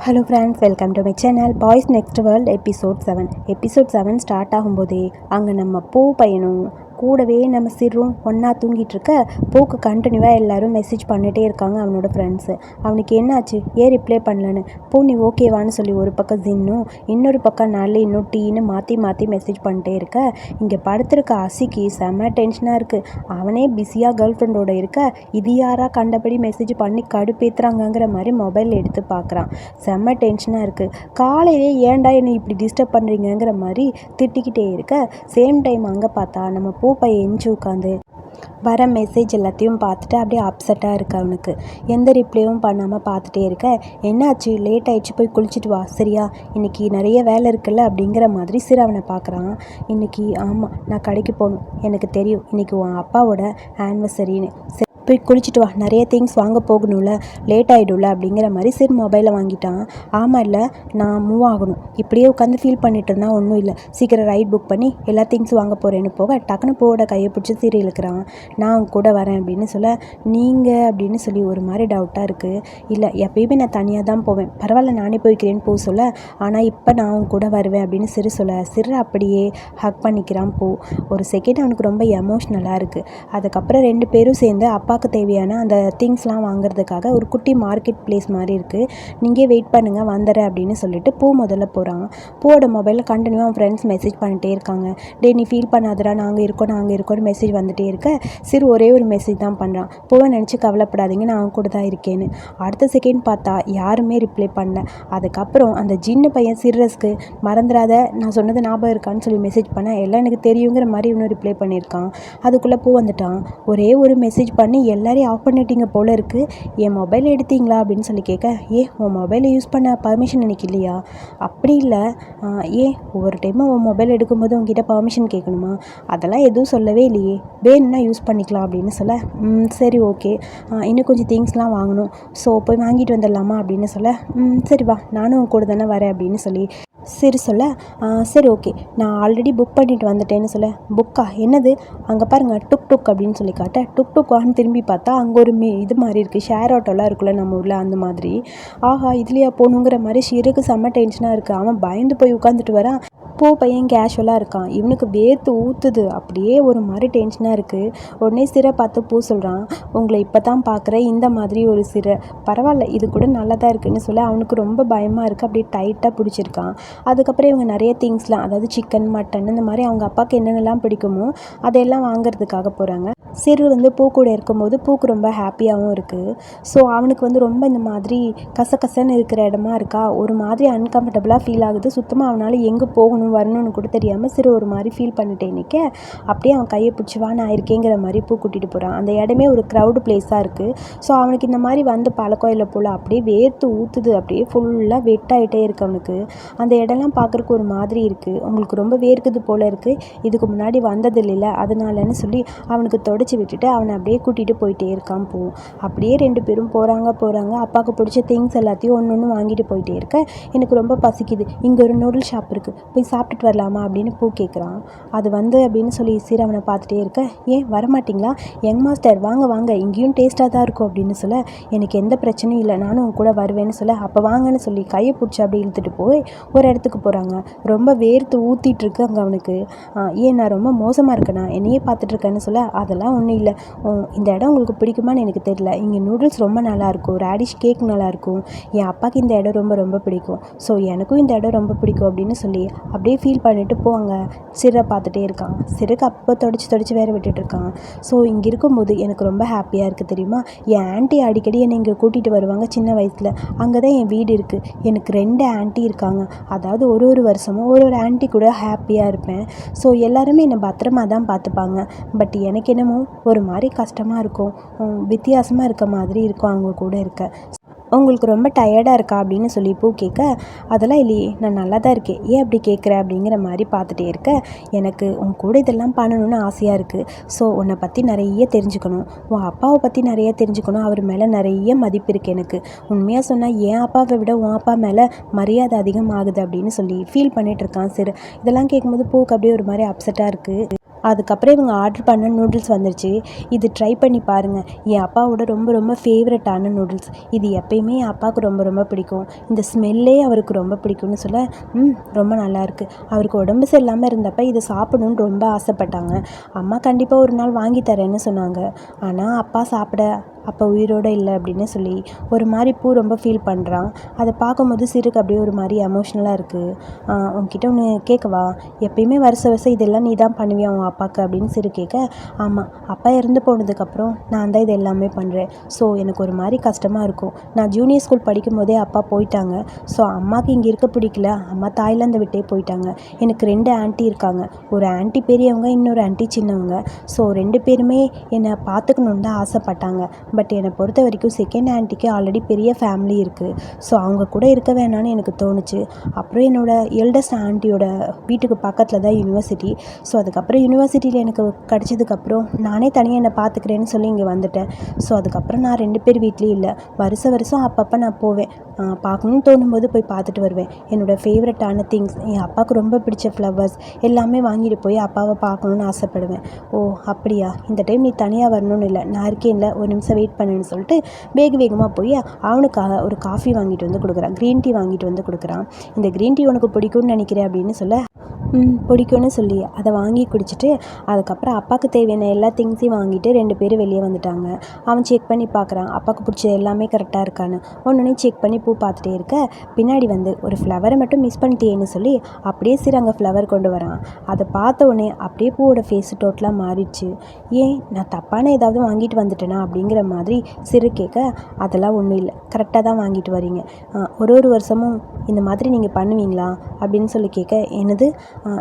Hello friends welcome to my channel boys next world episode seven episode seven start ஆகும்போதே அங்கே நம்ம பூ பையனும் கூடவே நம்ம சிறும் ஒன்றா தூங்கிட்டு இருக்க பூக்கு கண்டினியூவாக எல்லாரும் மெசேஜ் பண்ணிகிட்டே இருக்காங்க அவனோட ஃப்ரெண்ட்ஸு அவனுக்கு என்னாச்சு? ஏன் ரிப்ளை பண்ணலன்னு? பூ நீ ஓகேவான்னு சொல்லி ஒரு பக்கம் ஜின்னும் இன்னொரு பக்கம் நல்ல இன்னும் டீன்னு மாற்றி மாற்றி மெசேஜ் பண்ணிட்டே இருக்க. இங்கே படுத்திருக்க அசிக்கு செம்ம டென்ஷனாக இருக்குது அவனே பிஸியாக கேர்ள் ஃப்ரெண்டோட இருக்க. இது யாரா கண்டபடி மெசேஜ் பண்ணி கடுப்பேத்துறாங்கங்கிற மாதிரி மொபைல் எடுத்து பார்க்குறான் செம்ம டென்ஷனாக இருக்குது காலையிலே ஏன்டா என்னை இப்படி டிஸ்டர்ப் பண்ணுறீங்கங்கிற மாதிரி திட்டிக்கிட்டே இருக்க. சேம் டைம் அங்கே பார்த்தா நம்ம பூ பையன் எஞ்சி உட்காந்து வர மெசேஜ் எல்லாத்தையும் பார்த்துட்டு அப்படியே அப்செட்டாக இருக்கு அவனுக்கு. எந்த ரிப்ளையும் பண்ணாமல் பார்த்துட்டே இருக்க. என்னாச்சு? லேட் ஆயிடுச்சு. போய் குளிச்சுட்டு வா. சரியா? இன்னைக்கு நிறைய வேலை இருக்குல்ல? அப்படிங்கிற மாதிரி சிறு அவனை பார்க்குறான். இன்னைக்கு ஆமாம் நான் கடைக்கு போகணும். எனக்கு தெரியும். இன்னைக்கு உன் அப்பாவோட ஆனிவர்சரின்னு சரி போய் குளிச்சுட்டு வா. நிறைய திங்ஸ் வாங்க போகணும்ல லேட் ஆகிடும்ல அப்படிங்கிற மாதிரி சரி மொபைலை வாங்கிட்டான். ஆமாம் இல்லை நான் மூவ் ஆகணும். இப்படியே உட்காந்து ஃபீல் பண்ணிட்டு இருந்தா ஒன்றும் இல்லை. சீக்கிரம் ரைட் புக் பண்ணி எல்லா திங்ஸ் வாங்க போகிறேன்னு போக டக்குன்னு போட கையை பிடிச்சி சீரி இழுக்கிறான். நான் உன் கூட வரேன் அப்படின்னு சொல்ல நீங்கள் அப்படின்னு சொல்லி ஒரு மாதிரி டவுட்டாக இருக்குது இல்லை எப்பயுமே நான் தனியாக தான் போவேன். பரவாயில்ல நானே போய்க்கிறேன்னு போக சொல்ல. ஆனால் இப்போ நான் உன் கூட வருவேன் அப்படின்னு சிறு சொல்ல சிறு அப்படியே ஹக் பண்ணிக்கிறான் போ. ஒரு செகண்ட் அவனுக்கு ரொம்ப எமோஷ்னலாக இருக்குது அதுக்கப்புறம் ரெண்டு பேரும் சேர்ந்து அம்மாவுக்கு தேவையான அந்த திங்ஸ்லாம் வாங்குறதுக்காக ஒரு குட்டி மார்க்கெட் பிளேஸ் மாதிரி இருக்குது நீங்கள் வெயிட் பண்ணுங்கள் வந்துடுறேன் அப்படின்னு சொல்லிட்டு பூ முதல்ல போகிறான் பூவோட மொபைலில் கண்டினியூவாக அவன் ஃப்ரெண்ட்ஸ் மெசேஜ் பண்ணிட்டே இருக்காங்க. டே நீ ஃபீல் பண்ணாதடா நாங்கள் இருக்கோம் நாங்கள் இருக்கோம்னு மெசேஜ் வந்துகிட்டே இருக்க. சிறு ஒரே ஒரு மெசேஜ் தான் பண்ணுறான் பூவை நினச்சி கவலைப்படாதீங்க நான் கூட தான் இருக்கேன்னு. அடுத்த செகண்ட் பார்த்தா யாருமே ரிப்ளை பண்ணல. அதுக்கப்புறம் அந்த ஜின்னு பையன் சிறஸ்க்கு மறந்துடாத நான் சொன்னது ஞாபகம் இருக்கான்னு சொல்லி மெசேஜ் பண்ணேன் எல்லாம் எனக்கு தெரியுங்கிற மாதிரி இன்னும் ரிப்ளை பண்ணியிருக்கான். அதுக்குள்ளே பூ வந்துட்டான். ஒரே ஒரு மெசேஜ் பண்ணி எல்லாரையும் ஆஃப் பண்ணிட்டீங்க போல இருக்குது என் மொபைல் எடுத்தீங்களா அப்படின்னு சொல்லி கேட்க ஏ உன் மொபைலை யூஸ் பண்ண பர்மிஷன் எனக்கு இல்லையா? அப்படி இல்லை. ஏன் ஒவ்வொரு டைமும் உன் மொபைல் எடுக்கும்போது உங்ககிட்ட பர்மிஷன் கேட்கணுமா? அதெல்லாம் எதுவும் சொல்லவே இல்லையே. வேணும்னா யூஸ் பண்ணிக்கலாம் அப்படின்னு சொல்ல "ம், சரி ஓகே இன்னும் கொஞ்சம் திங்ஸ்லாம் வாங்கணும். ஸோ போய் வாங்கிட்டு வந்துடலாமா? அப்படின்னு சொல்ல "ம், சரி வா. நானும் உன் கூட தானே வரேன். அப்படின்னு சொல்லி சரி சொல்ல. "ஆ, சரி ஓகே. நான் ஆல்ரெடி புக் பண்ணிட்டு வந்துட்டேன்னு சொல்ல. புக்கா என்னது? அங்கே பாருங்க டுக் டுக் அப்படின்னு சொல்லி காட்ட. டுக் டுக்கான்னு திரும்பி பார்த்தா அங்கே ஒரு மீ இது மாதிரி இருக்குது ஷேர் ஆட்டோலாம் இருக்குல்ல நம்ம ஊரில் அந்த மாதிரி. ஆஹா இதுலையா போகணுங்கிற மாதிரி ஷிருக்கு செம்ம டென்ஷனாக இருக்குது அவன் பயந்து போய் உட்காந்துட்டு வரான். பூ பையன் கேஷுவலாக இருக்கான். இவனுக்கு வேர்த்து ஊற்றுது அப்படியே ஒரு மாதிரி டென்ஷனாக இருக்குது உடனே சிறை பார்த்து பூ சொல்கிறான் உங்களை இப்போ தான் பார்க்குறேன். இந்த மாதிரி ஒரு சிறை. பரவாயில்ல இது கூட நல்லா தான் இருக்குதுன்னு சொல்ல அவனுக்கு ரொம்ப பயமாக இருக்குது அப்படியே டைட்டாக பிடிச்சிருக்கான். அதுக்கப்புறம் இவங்க நிறைய திங்ஸ்லாம் அதாவது சிக்கன் மட்டன் இந்த மாதிரி அவங்க அப்பாவுக்கு என்னென்னலாம் பிடிக்குமோ அதையெல்லாம் வாங்குறதுக்காக போகிறாங்க சிறு வந்து பூ கூட இருக்கும்போது பூக்கு ரொம்ப ஹாப்பியாகவும் இருக்குது ஸோ அவனுக்கு வந்து ரொம்ப இந்த மாதிரி கசகசன்னு இருக்கிற இடமா இருக்கா? ஒரு மாதிரி அன்கம்ஃபர்டபுளாக ஃபீல் ஆகுது. சுத்தமாக அவனால் எங்கே போகணும் வரணும்னு கூட தெரியாமல் சிறு ஒரு மாதிரி ஃபீல் பண்ணிட்டே நிற்க அப்படியே அவன் கையை பிடிச்சி வா நான் இருக்கேங்கிற மாதிரி பூ கூட்டிகிட்டு போகிறான் அந்த இடமே ஒரு க்ரௌடு பிளேஸாக இருக்குது ஸோ அவனுக்கு இந்த மாதிரி வந்து பழக்கம் இல்லை போல் அப்படியே வேர்த்து ஊற்றுது அப்படியே ஃபுல்லாக வெட்டாயிட்டே இருக்கு அவனுக்கு. அந்த இடம்லாம் பார்க்குறக்கு ஒரு மாதிரி இருக்குது உங்களுக்கு ரொம்ப வேர்க்குது போல் இருக்குது இதுக்கு முன்னாடி வந்ததில்லைல்ல அதனாலன்னு சொல்லி அவனுக்கு பிடிச்சி விட்டுட்டு அவனை அப்படியே கூட்டிகிட்டு போயிட்டே இருக்கான் பூ. அப்படியே ரெண்டு பேரும் போகிறாங்க போகிறாங்க அப்பாவுக்கு பிடிச்ச திங்ஸ் எல்லாத்தையும் ஒன்று ஒன்று வாங்கிட்டு போயிட்டே இருக்க. எனக்கு ரொம்ப பசிக்குது. இங்கே ஒரு நூடுல் ஷாப் இருக்குது போய் சாப்பிட்டுட்டு வரலாமா அப்படின்னு பூ கேட்குறான் அது வந்து அப்படின்னு சொல்லி சீர் அவனை பார்த்துட்டே இருக்க. ஏன் வரமாட்டிங்களா? யங் மாஸ்டர் வாங்க வாங்க. இங்கேயும் டேஸ்ட்டாக தான் இருக்கும் அப்படின்னு சொல்ல. எனக்கு எந்த பிரச்சனையும் இல்லை. நானும் உன் கூட வருவேன்னு சொல்ல. அப்போ வாங்கன்னு சொல்லி கையை பிடிச்சி அப்படி இழுத்துட்டு போய் ஒரு இடத்துக்கு போகிறாங்க ரொம்ப வேர்த்து ஊற்றிட்டு இருக்கு அங்கே அவனுக்கு. ஏன் நான் ரொம்ப மோசமாக இருக்கேனா? என்னையே பார்த்துட்டு இருக்கேன்னு சொல்ல. அதெல்லாம் ஒன்றும் இல்லை. இந்த இடம் உங்களுக்கு பிடிக்குமான்னு எனக்கு தெரியல. இங்கே நூடுல்ஸ் ரொம்ப நல்லாயிருக்கும் ரேடிஷ் கேக் நல்லாயிருக்கும் என் அப்பாவுக்கு இந்த இடம் ரொம்ப ரொம்ப பிடிக்கும். ஸோ எனக்கும் இந்த இடம் ரொம்ப பிடிக்கும் அப்படின்னு சொல்லி அப்படியே ஃபீல் பண்ணிட்டு போவாங்க சிறை பார்த்துட்டே இருக்கான். சிறுக்கு அப்போ தொடச்சி தொடச்சி வேற விட்டுட்டுருக்கான் ஸோ இங்கே இருக்கும்போது எனக்கு ரொம்ப ஹாப்பியாக இருக்குது தெரியுமா? என் ஆன்ட்டி அடிக்கடி என்னை இங்கே கூட்டிகிட்டு வருவாங்க சின்ன வயசில். அங்கே தான் என் வீடு இருக்குது எனக்கு ரெண்டு ஆண்ட்டி இருக்காங்க. அதாவது ஒரு ஒரு வருஷமும் ஒரு ஒரு ஆண்டி கூட ஹாப்பியாக இருப்பேன். ஸோ எல்லாருமே என்னை பத்திரமா தான் பார்த்துப்பாங்க. பட் எனக்கு என்னமோ ஒரு மாதிரி கஷ்டமாக இருக்கும். வித்தியாசமாக இருக்க மாதிரி இருக்கும் அவங்க கூட இருக்க. உங்களுக்கு ரொம்ப டயர்டாக இருக்கா? அப்படின்னு சொல்லி பூ கேட்க அதெல்லாம் இல்லையே நான் நல்லா தான் இருக்கேன். ஏன் அப்படி கேட்குற? அப்படிங்கிற மாதிரி பார்த்துட்டே இருக்க எனக்கு உன் கூட இதெல்லாம் பண்ணணும்னு ஆசையாக இருக்குது ஸோ உன்னை பற்றி நிறைய தெரிஞ்சுக்கணும். உன் அப்பாவை பற்றி நிறைய தெரிஞ்சுக்கணும். அவர் மேலே நிறைய மதிப்பு இருக்குது எனக்கு. உண்மையாக சொன்னால் என் அப்பாவை விட உன் அப்பா மேலே மரியாதை அதிகமாகுது அப்படின்னு சொல்லி ஃபீல் பண்ணிகிட்ருக்கான் இருக்கான் சரி இதெல்லாம் கேட்கும்போது பூக்கு அப்படியே ஒரு மாதிரி அப்செட்டாக இருக்குது அதுக்கப்புறம் இவங்க ஆர்டர் பண்ண நூடுல்ஸ் வந்துருச்சு. இது ட்ரை பண்ணி பாருங்கள் என் அப்பாவோட ரொம்ப ரொம்ப ஃபேவரட்டான நூடுல்ஸ் இது எப்பயுமே என் அப்பாவுக்கு ரொம்ப ரொம்ப பிடிக்கும். இந்த ஸ்மெல்லே அவருக்கு ரொம்ப பிடிக்கும்னு சொல்ல ம் ரொம்ப நல்லாயிருக்கு அவருக்கு உடம்பு சரியில்லாமல் இருந்தப்ப இதை சாப்பிடணும்னு ரொம்ப ஆசைப்பட்டாங்க. அம்மா கண்டிப்பாக ஒரு நாள் வாங்கி தரேன்னு சொன்னாங்க. ஆனால் அப்பா சாப்பிட அப்போ உயிரோடு இல்லை அப்படின்னு சொல்லி ஒரு மாதிரி பூ ரொம்ப ஃபீல் பண்ணுறான் அதை பார்க்கும்போது சிறுக்கு அப்படியே ஒரு மாதிரி எமோஷ்னலாக இருக்குது உன்கிட்ட ஒன்று கேட்கவா எப்பயுமே வருஷ வருஷம் இதெல்லாம் நீ தான் பண்ணுவியா உன் அப்பாவுக்கு அப்படின்னு சிறு கேட்க ஆமாம் அப்பா இறந்து போனதுக்கப்புறம் நான் தான் இது எல்லாமே பண்ணுறேன் ஸோ எனக்கு ஒரு மாதிரி கஷ்டமாக இருக்கும். நான் ஜூனியர் ஸ்கூல் படிக்கும் போதே அப்பா போயிட்டாங்க. ஸோ அம்மாவுக்கு இங்கே இருக்க பிடிக்கல. அம்மா தாய்லாந்தை விட்டே போயிட்டாங்க. எனக்கு ரெண்டு ஆன்ட்டி இருக்காங்க. ஒரு ஆன்ட்டி பெரியவங்க இன்னொரு ஆன்ட்டி சின்னவங்க. ஸோ ரெண்டு பேருமே என்னை பார்த்துக்கணுன்னு தான் ஆசைப்பட்டாங்க. பட் என்னை பொறுத்த வரைக்கும் செகண்ட் ஆண்டிக்கு ஆல்ரெடி பெரிய ஃபேமிலி இருக்குது ஸோ அவங்க கூட இருக்க வேணான்னு எனக்கு தோணுச்சு. அப்புறம் என்னோடய எல்டஸ்ட் ஆண்டியோட வீட்டுக்கு பக்கத்தில் தான் யூனிவர்சிட்டி ஸோ அதுக்கப்புறம் யூனிவர்சிட்டியில் எனக்கு கிடச்சதுக்கப்புறம் நானே தனியாக என்னை பார்த்துக்கிறேன்னு சொல்லி இங்கே வந்துட்டேன். ஸோ அதுக்கப்புறம் நான் ரெண்டு பேர் வீட்லேயும் இல்லை. வருஷ வருஷம் அப்பப்போ நான் போவேன். பார்க்கணுன்னு தோணும்போது போய் பார்த்துட்டு வருவேன். என்னோடய ஃபேவரட்டான திங்ஸ் என் அப்பாவுக்கு ரொம்ப பிடிச்ச ஃப்ளவர்ஸ் எல்லாமே வாங்கிட்டு போய் அப்பாவை பார்க்கணுன்னு ஆசைப்படுவேன். ஓ அப்படியா? இந்த டைம் நீ தனியாக வரணும்னு இல்லை. நான் இருக்கேன்ல. ஒரு நிமிஷம் வெயிட் பண்ணுன்னு சொல்லிட்டு வேக வேகமாக போய் அவனுக்காக ஒரு காஃபி வாங்கிட்டு வந்து கொடுக்குறான். க்ரீன் டீ வாங்கிட்டு வந்து கொடுக்குறான். இந்த க்ரீன் டீ உனக்கு பிடிக்கும்னு நினைக்கிறேன் அப்படின்னு சொல்ல பிடிக்கும்னு சொல்லி அதை வாங்கி குடிச்சிட்டு அதுக்கப்புறம் அப்பாவுக்கு தேவையான எல்லா திங்ஸையும் வாங்கிட்டு ரெண்டு பேரும் வெளியே வந்துட்டாங்க. அவன் செக் பண்ணி பார்க்குறான் அப்பாவுக்கு பிடிச்சது எல்லாமே கரெக்டாக இருக்கான்னு. ஒன்று செக் பண்ணி பூ பார்த்துட்டே இருக்க பின்னாடி வந்து ஒரு ஃப்ளவரை மட்டும் மிஸ் பண்ணிட்டேன்னு சொல்லி அப்படியே சரி அங்கே ஃப்ளவர் கொண்டு வரான். அதை பார்த்த உடனே அப்படியே பூவோட ஃபேஸ் டோட்டலாக மாறிடுச்சு. ஏன் நான் தப்பான ஏதாவது வாங்கிட்டு வந்துட்டேனா அப்படிங்கிற மாதிரி சிறு கேட்க அதெல்லாம் ஒன்றும் இல்லை கரெக்டாக தான் வாங்கிட்டு வரீங்க. ஒரு ஒரு வருஷமும் இந்த மாதிரி நீங்கள் பண்ணுவீங்களா? அப்படின்னு சொல்லி கேட்க என்னது?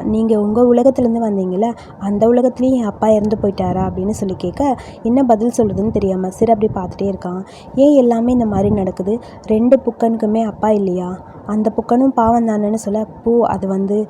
நீங்கள் உங்கள் உலகத்துலேருந்து வந்தீங்கள்ல அந்த உலகத்துலேயும் என் அப்பா இறந்து போயிட்டாரா அப்படின்னு சொல்லி கேட்க என்ன பதில் சொல்கிறதுன்னு தெரியாமல் சிறு அப்படி பார்த்துட்டே இருக்கான். ஏன் எல்லாமே இந்த மாதிரி நடக்குது? ரெண்டு புக்கனுக்குமே அப்பா இல்லையா? அந்த புக்கனும் பாவம் தானேன்னு சொல்ல பூ அது வந்து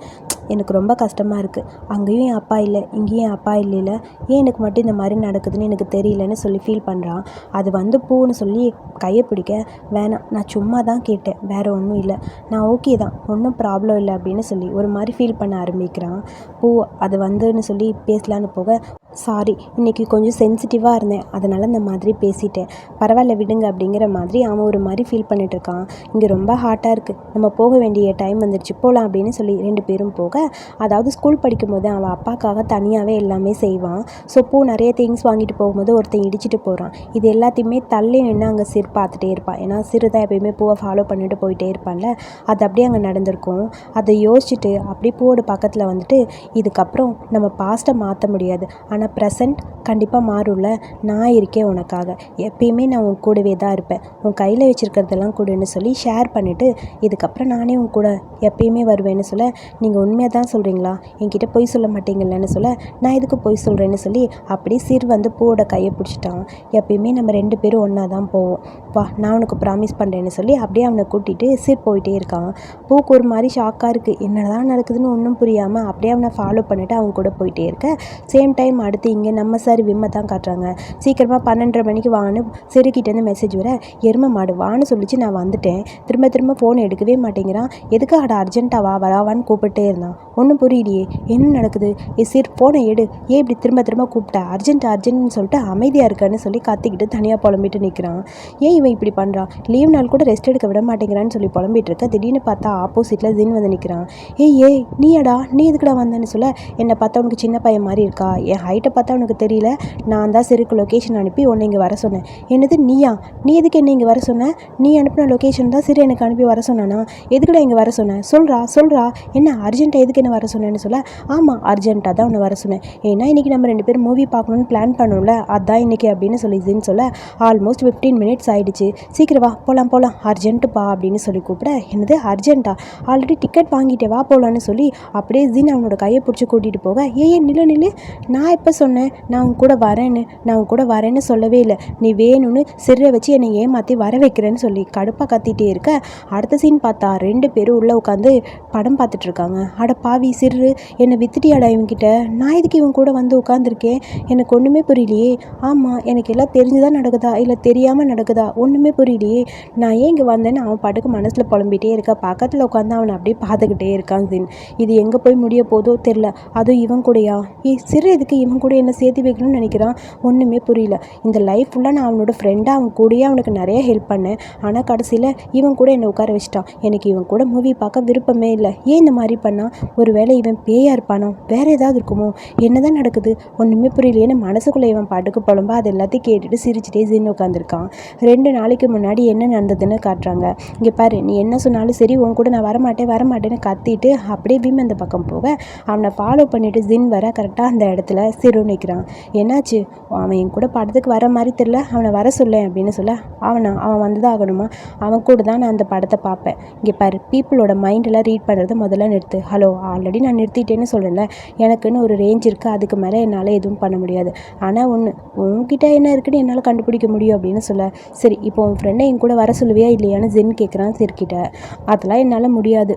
எனக்கு ரொம்ப கஷ்டமாக இருக்குது அங்கேயும் என் அப்பா இல்லை இங்கேயும் என் அப்பா இல்லைல்ல. ஏன் எனக்கு மட்டும் இந்த மாதிரி நடக்குதுன்னு எனக்கு தெரியலன்னு சொல்லி ஃபீல் பண்ணுறான் அது வந்து பூன்னு சொல்லி கையை பிடிக்க வேணாம் நான் சும்மா தான் கேட்டேன். வேறு ஒன்றும் இல்லை. நான் ஓகே தான். ஒன்றும் ப்ராப்ளம் இல்லை அப்படின்னு சொல்லி ஒரு மாதிரி ஃபீல் பண்ண ஆரம்பிக்கிறான். பூ அது வந்துன்னு சொல்லி பேசலான்னு போக சாரி இன்றைக்கி கொஞ்சம் சென்சிட்டிவாக இருந்தேன். அதனால் இந்த மாதிரி பேசிட்டேன். பரவாயில்ல விடுங்க அப்படிங்கிற மாதிரி அவன் ஒரு மாதிரி ஃபீல் பண்ணிகிட்ருக்கான் இங்கே ரொம்ப ஹாட்டாக இருக்குது நம்ம போக வேண்டிய டைம் வந்துடுச்சு போகலாம் அப்படின்னு சொல்லி ரெண்டு பேரும் போக அதாவது ஸ்கூல் படிக்கும்போது அவன் அப்பாக்காக தனியாகவே எல்லாமே செய்வான். ஸோ பூ நிறைய திங்ஸ் வாங்கிட்டு போகும்போது ஒருத்தன் இடிச்சிட்டு போகிறான் இது எல்லாத்தையுமே தள்ளி நின்று அங்கே சிறு பார்த்துட்டே இருப்பான் ஏன்னா சிறு தான் எப்பயுமே பூவை ஃபாலோ பண்ணிட்டு போயிட்டே இருப்பான்ல. அது அப்படியே அங்கே நடந்திருக்கும். அதை யோசிச்சுட்டு அப்படியே பூவோட பக்கத்தில் வந்துட்டு இதுக்கப்புறம் நம்ம பாஸ்ட்டை மாற்ற முடியாது. ஆனால் ப்ரெசண்ட் கண்டிப்பாக மாறும்ல. நான் இருக்கேன் உனக்காக. எப்பயுமே நான் உன் கூடவே தான் இருப்பேன். உன் கையில் வச்சுருக்கிறதெல்லாம் கொடுன்னு சொல்லி ஷேர் பண்ணிவிட்டு இதுக்கப்புறம் நானே உன் கூட எப்பயுமே வருவேன்னு சொல்ல நீங்கள் உண்மையாக தான் சொல்கிறீங்களா என்கிட்ட பொய் சொல்ல மாட்டீங்களேன்னு சொல்ல நான் எதுக்கு பொய் சொல்கிறேன்னு சொல்லி அப்படியே சிறு வந்து பூவோட கையை பிடிச்சிட்டான். எப்பயுமே நம்ம ரெண்டு பேரும் ஒன்றா தான் போவோம். வா நான் உனக்கு ப்ராமிஸ் பண்ணுறேன்னு சொல்லி அப்படியே அவனை கூட்டிகிட்டு சிர் போயிட்டே இருக்கான். பூக்கு ஒரு மாதிரி ஷாக்காக இருக்குது என்னதான் நடக்குதுன்னு ஒன்றும் புரியாமல் அப்படியே அவனை ஃபாலோ பண்ணிவிட்டு அவன் கூட போயிட்டே இருக்க. சேம் டைம் அடுத்து இங்கே நம்ம சார் விம்மை தான் காட்டுறாங்க. சீக்கிரமாக பன்னெண்டரை மணிக்கு வான்னு சிறுக்கிட்டேருந்து மெசேஜ் வர எருமை மாடு வான்னு சொல்லிச்சு நான் வந்துட்டேன். திரும்ப திரும்ப ஃபோன் எடுக்கவே மாட்டேங்கிறான். எதுக்கு அட அர்ஜென்ட்டாக வா வராவான்னு கூப்பிட்டே இருந்தான். ஒன்றும் புரியலையே. என்ன நடக்குது? ஏ சரி ஃபோனை எடு. ஏன் இப்படி திரும்ப திரும்ப கூப்பிட்டா? அர்ஜென்ட் அர்ஜென்ட்னு சொல்லிட்டு அமைதியாக இருக்கான்னு சொல்லி கத்திக்கிட்டு தனியாக புலம்பிட்டு நிற்கிறான் ஏன் இவன் இப்படி பண்ணுறான் லீவ் நாள் கூட ரெஸ்ட் எடுக்க விட மாட்டேங்கிறான்னு சொல்லி புலம்பிட்டு இருக்க. திடீர்னு பார்த்தா ஆப்போசிட்டில் தின் வந்து நிற்கிறான் ஏய் ஏய் நீயடா? நீ எதுக்குடா வந்தேன்னு சொல்ல? என்னை பார்த்தா உனக்கு சின்ன பையன் மாதிரி இருக்கா? என் ஹைட்டை பார்த்தா உனக்கு தெரியல. நான் தான் சிறுக்கு லொக்கேஷன் அனுப்பி உன்னை இங்கே வர சொன்னேன். என்னது நீயா? நீ எதுக்கு என்ன இங்கே வர சொன்ன? நீ அனுப்பின லொக்கேஷன் தான் சிறு எனக்கு அனுப்பி வர சொன்னானா? எதுக்குடா இங்கே வர சொன்னேன் சொல்கிறா சொல்கிறா என்ன அர்ஜென்ட்டாக எதுக்கு என்ன வர சொன்னேன்னு சொல்ல? ஆமாம் அர்ஜென்ட்டாக தான் உன்னை வர சொன்னேன். ஏன்னா இன்றைக்கி நம்ம ரெண்டு பேரும் மூவி பார்க்கணுன்னு பிளான் பண்ணோம்ல அதான் இன்றைக்கி அப்படின்னு சொல்லிதுன்னு சொல்ல ஆல்மோஸ்ட் ஃபிஃப்டீன் மினிட்ஸ் ஆகிடுச்சு சீக்கிரம் வா போகலாம் போகலாம் அர்ஜென்ட்டுப்பா அப்படின்னு சொல்லி கூப்பிட என்னது அர்ஜென்ட்டா ஆல்ரெடி டிக்கெட் வாங்கிட்டே வா போகலான்னு சொல்லி அப்படியே ஜின் அவனோட கையை பிடிச்சி கூட்டிகிட்டு போக ஏன் நில நில்லு நான் இப்போ எப்போ சொன்னேன்? நான் உன் கூட வரேன்னு. நான் உன் கூட வரேன்னு சொல்லவே இல்லை. நீ வேணும்னு சிறை வச்சு என்னை ஏமாற்றி வர வைக்கிறேன்னு சொல்லி கடுப்பாக கத்திட்டே இருக்க அடுத்த சீன் பார்த்தா ரெண்டு பேரும் உள்ளே உட்காந்து படம் பார்த்துட்ருக்காங்க அட பாவி சிறு என்னை வித்துட்டியாடா இவன்கிட்ட? நான் இதுக்கு இவன் கூட வந்து உட்காந்துருக்கேன் எனக்கு ஒன்றுமே புரியலையே. ஆமாம் எனக்கு எல்லாம் தெரிஞ்சுதான் நடக்குதா? இல்லை தெரியாமல் நடக்குதா? ஒன்றுமே புரியலையே. நான் ஏன் இங்கே வந்தேன்னு அவன் பாட்டுக்கு மனசில் புலம்பிகிட்டே இருக்கா. பக்கத்தில் உட்காந்து அவனை அப்படியே பார்த்துக்கிட்டே இருக்கான் சின். இது எங்கே போய் முடிய போதோ தெரில. அதுவும் இவன் கூடயா? ஏ சிறு இதுக்கு இவன் கூட என்ன சேர்த்து வைக்கணும்னு நினைக்கிறான்? ஒன்றுமே புரியல. இந்த லைஃப் ஃபுல்லாக நான் அவனோட ஃப்ரெண்டாக அவன் கூடயே அவனுக்கு நிறைய ஹெல்ப் பண்ணேன். ஆனால் கடைசியில் இவன் கூட என்னை உட்கார வச்சிட்டான். எனக்கு இவன் கூட மூவி பார்க்க விருப்பமே இல்லை. ஏன் இந்த மாதிரி பண்ணான் ஒருவேளை இவன் பேயா இருப்பானோ? வேற ஏதாவது இருக்குமோ? என்னதான் நடக்குது? ஒன்றுமே புரியலையேன்னு மனசுக்குள்ளே இவன் பாட்டுக்கு புலம்பா அது எல்லாத்தையும் கேட்டுட்டு சிரிச்சுட்டே ஜின் உட்காந்துருக்கான் ரெண்டு நாளைக்கு முன்னாடி என்ன நடந்ததுன்னு காட்டுறாங்க. இங்கே பாரு நீ என்ன சொன்னாலும் சரி உன் கூட நான் வரமாட்டேன் வரமாட்டேன்னு கத்திட்டு அப்படியே பீம் அந்த பக்கம் போக அவனை ஃபாலோ பண்ணிட்டு ஜின் வர கரெக்டாக அந்த இடத்துல சிறு நிற்கிறான் என்னாச்சு? அவன் என் கூட படத்துக்கு வர மாதிரி தெரில அவனை வர சொல்லேன் அப்படின்னு சொல்ல அவனா அவன் வந்து தான் ஆகணுமா? அவன் கூட தான் நான் அந்த படத்தை பார்ப்பேன். இங்கே பாரு பீப்புளோட மைண்டெல்லாம் ரீட் பண்ணுறது முதல்ல நிறுத்து. ஹலோ ஆல்ரெடி நான் நிறுத்திட்டேன்னு சொல்கிறேன்ல எனக்குன்னு ஒரு ரேஞ்ச் இருக்குது அதுக்கு மேலே என்னால் எதுவும் பண்ண முடியாது. ஆனால் ஒன்று உங்ககிட்ட என்ன இருக்குன்னு என்னால் கண்டுபிடிக்க முடியும் அப்படின்னு சொல்ல. சரி இப்போ உன் ஃப்ரெண்டை என் கூட வர சொல்லுவியா இல்லையான்னு ஜென் கேட்குறான் சிற்கிட்ட அதெல்லாம் என்னால் முடியாது.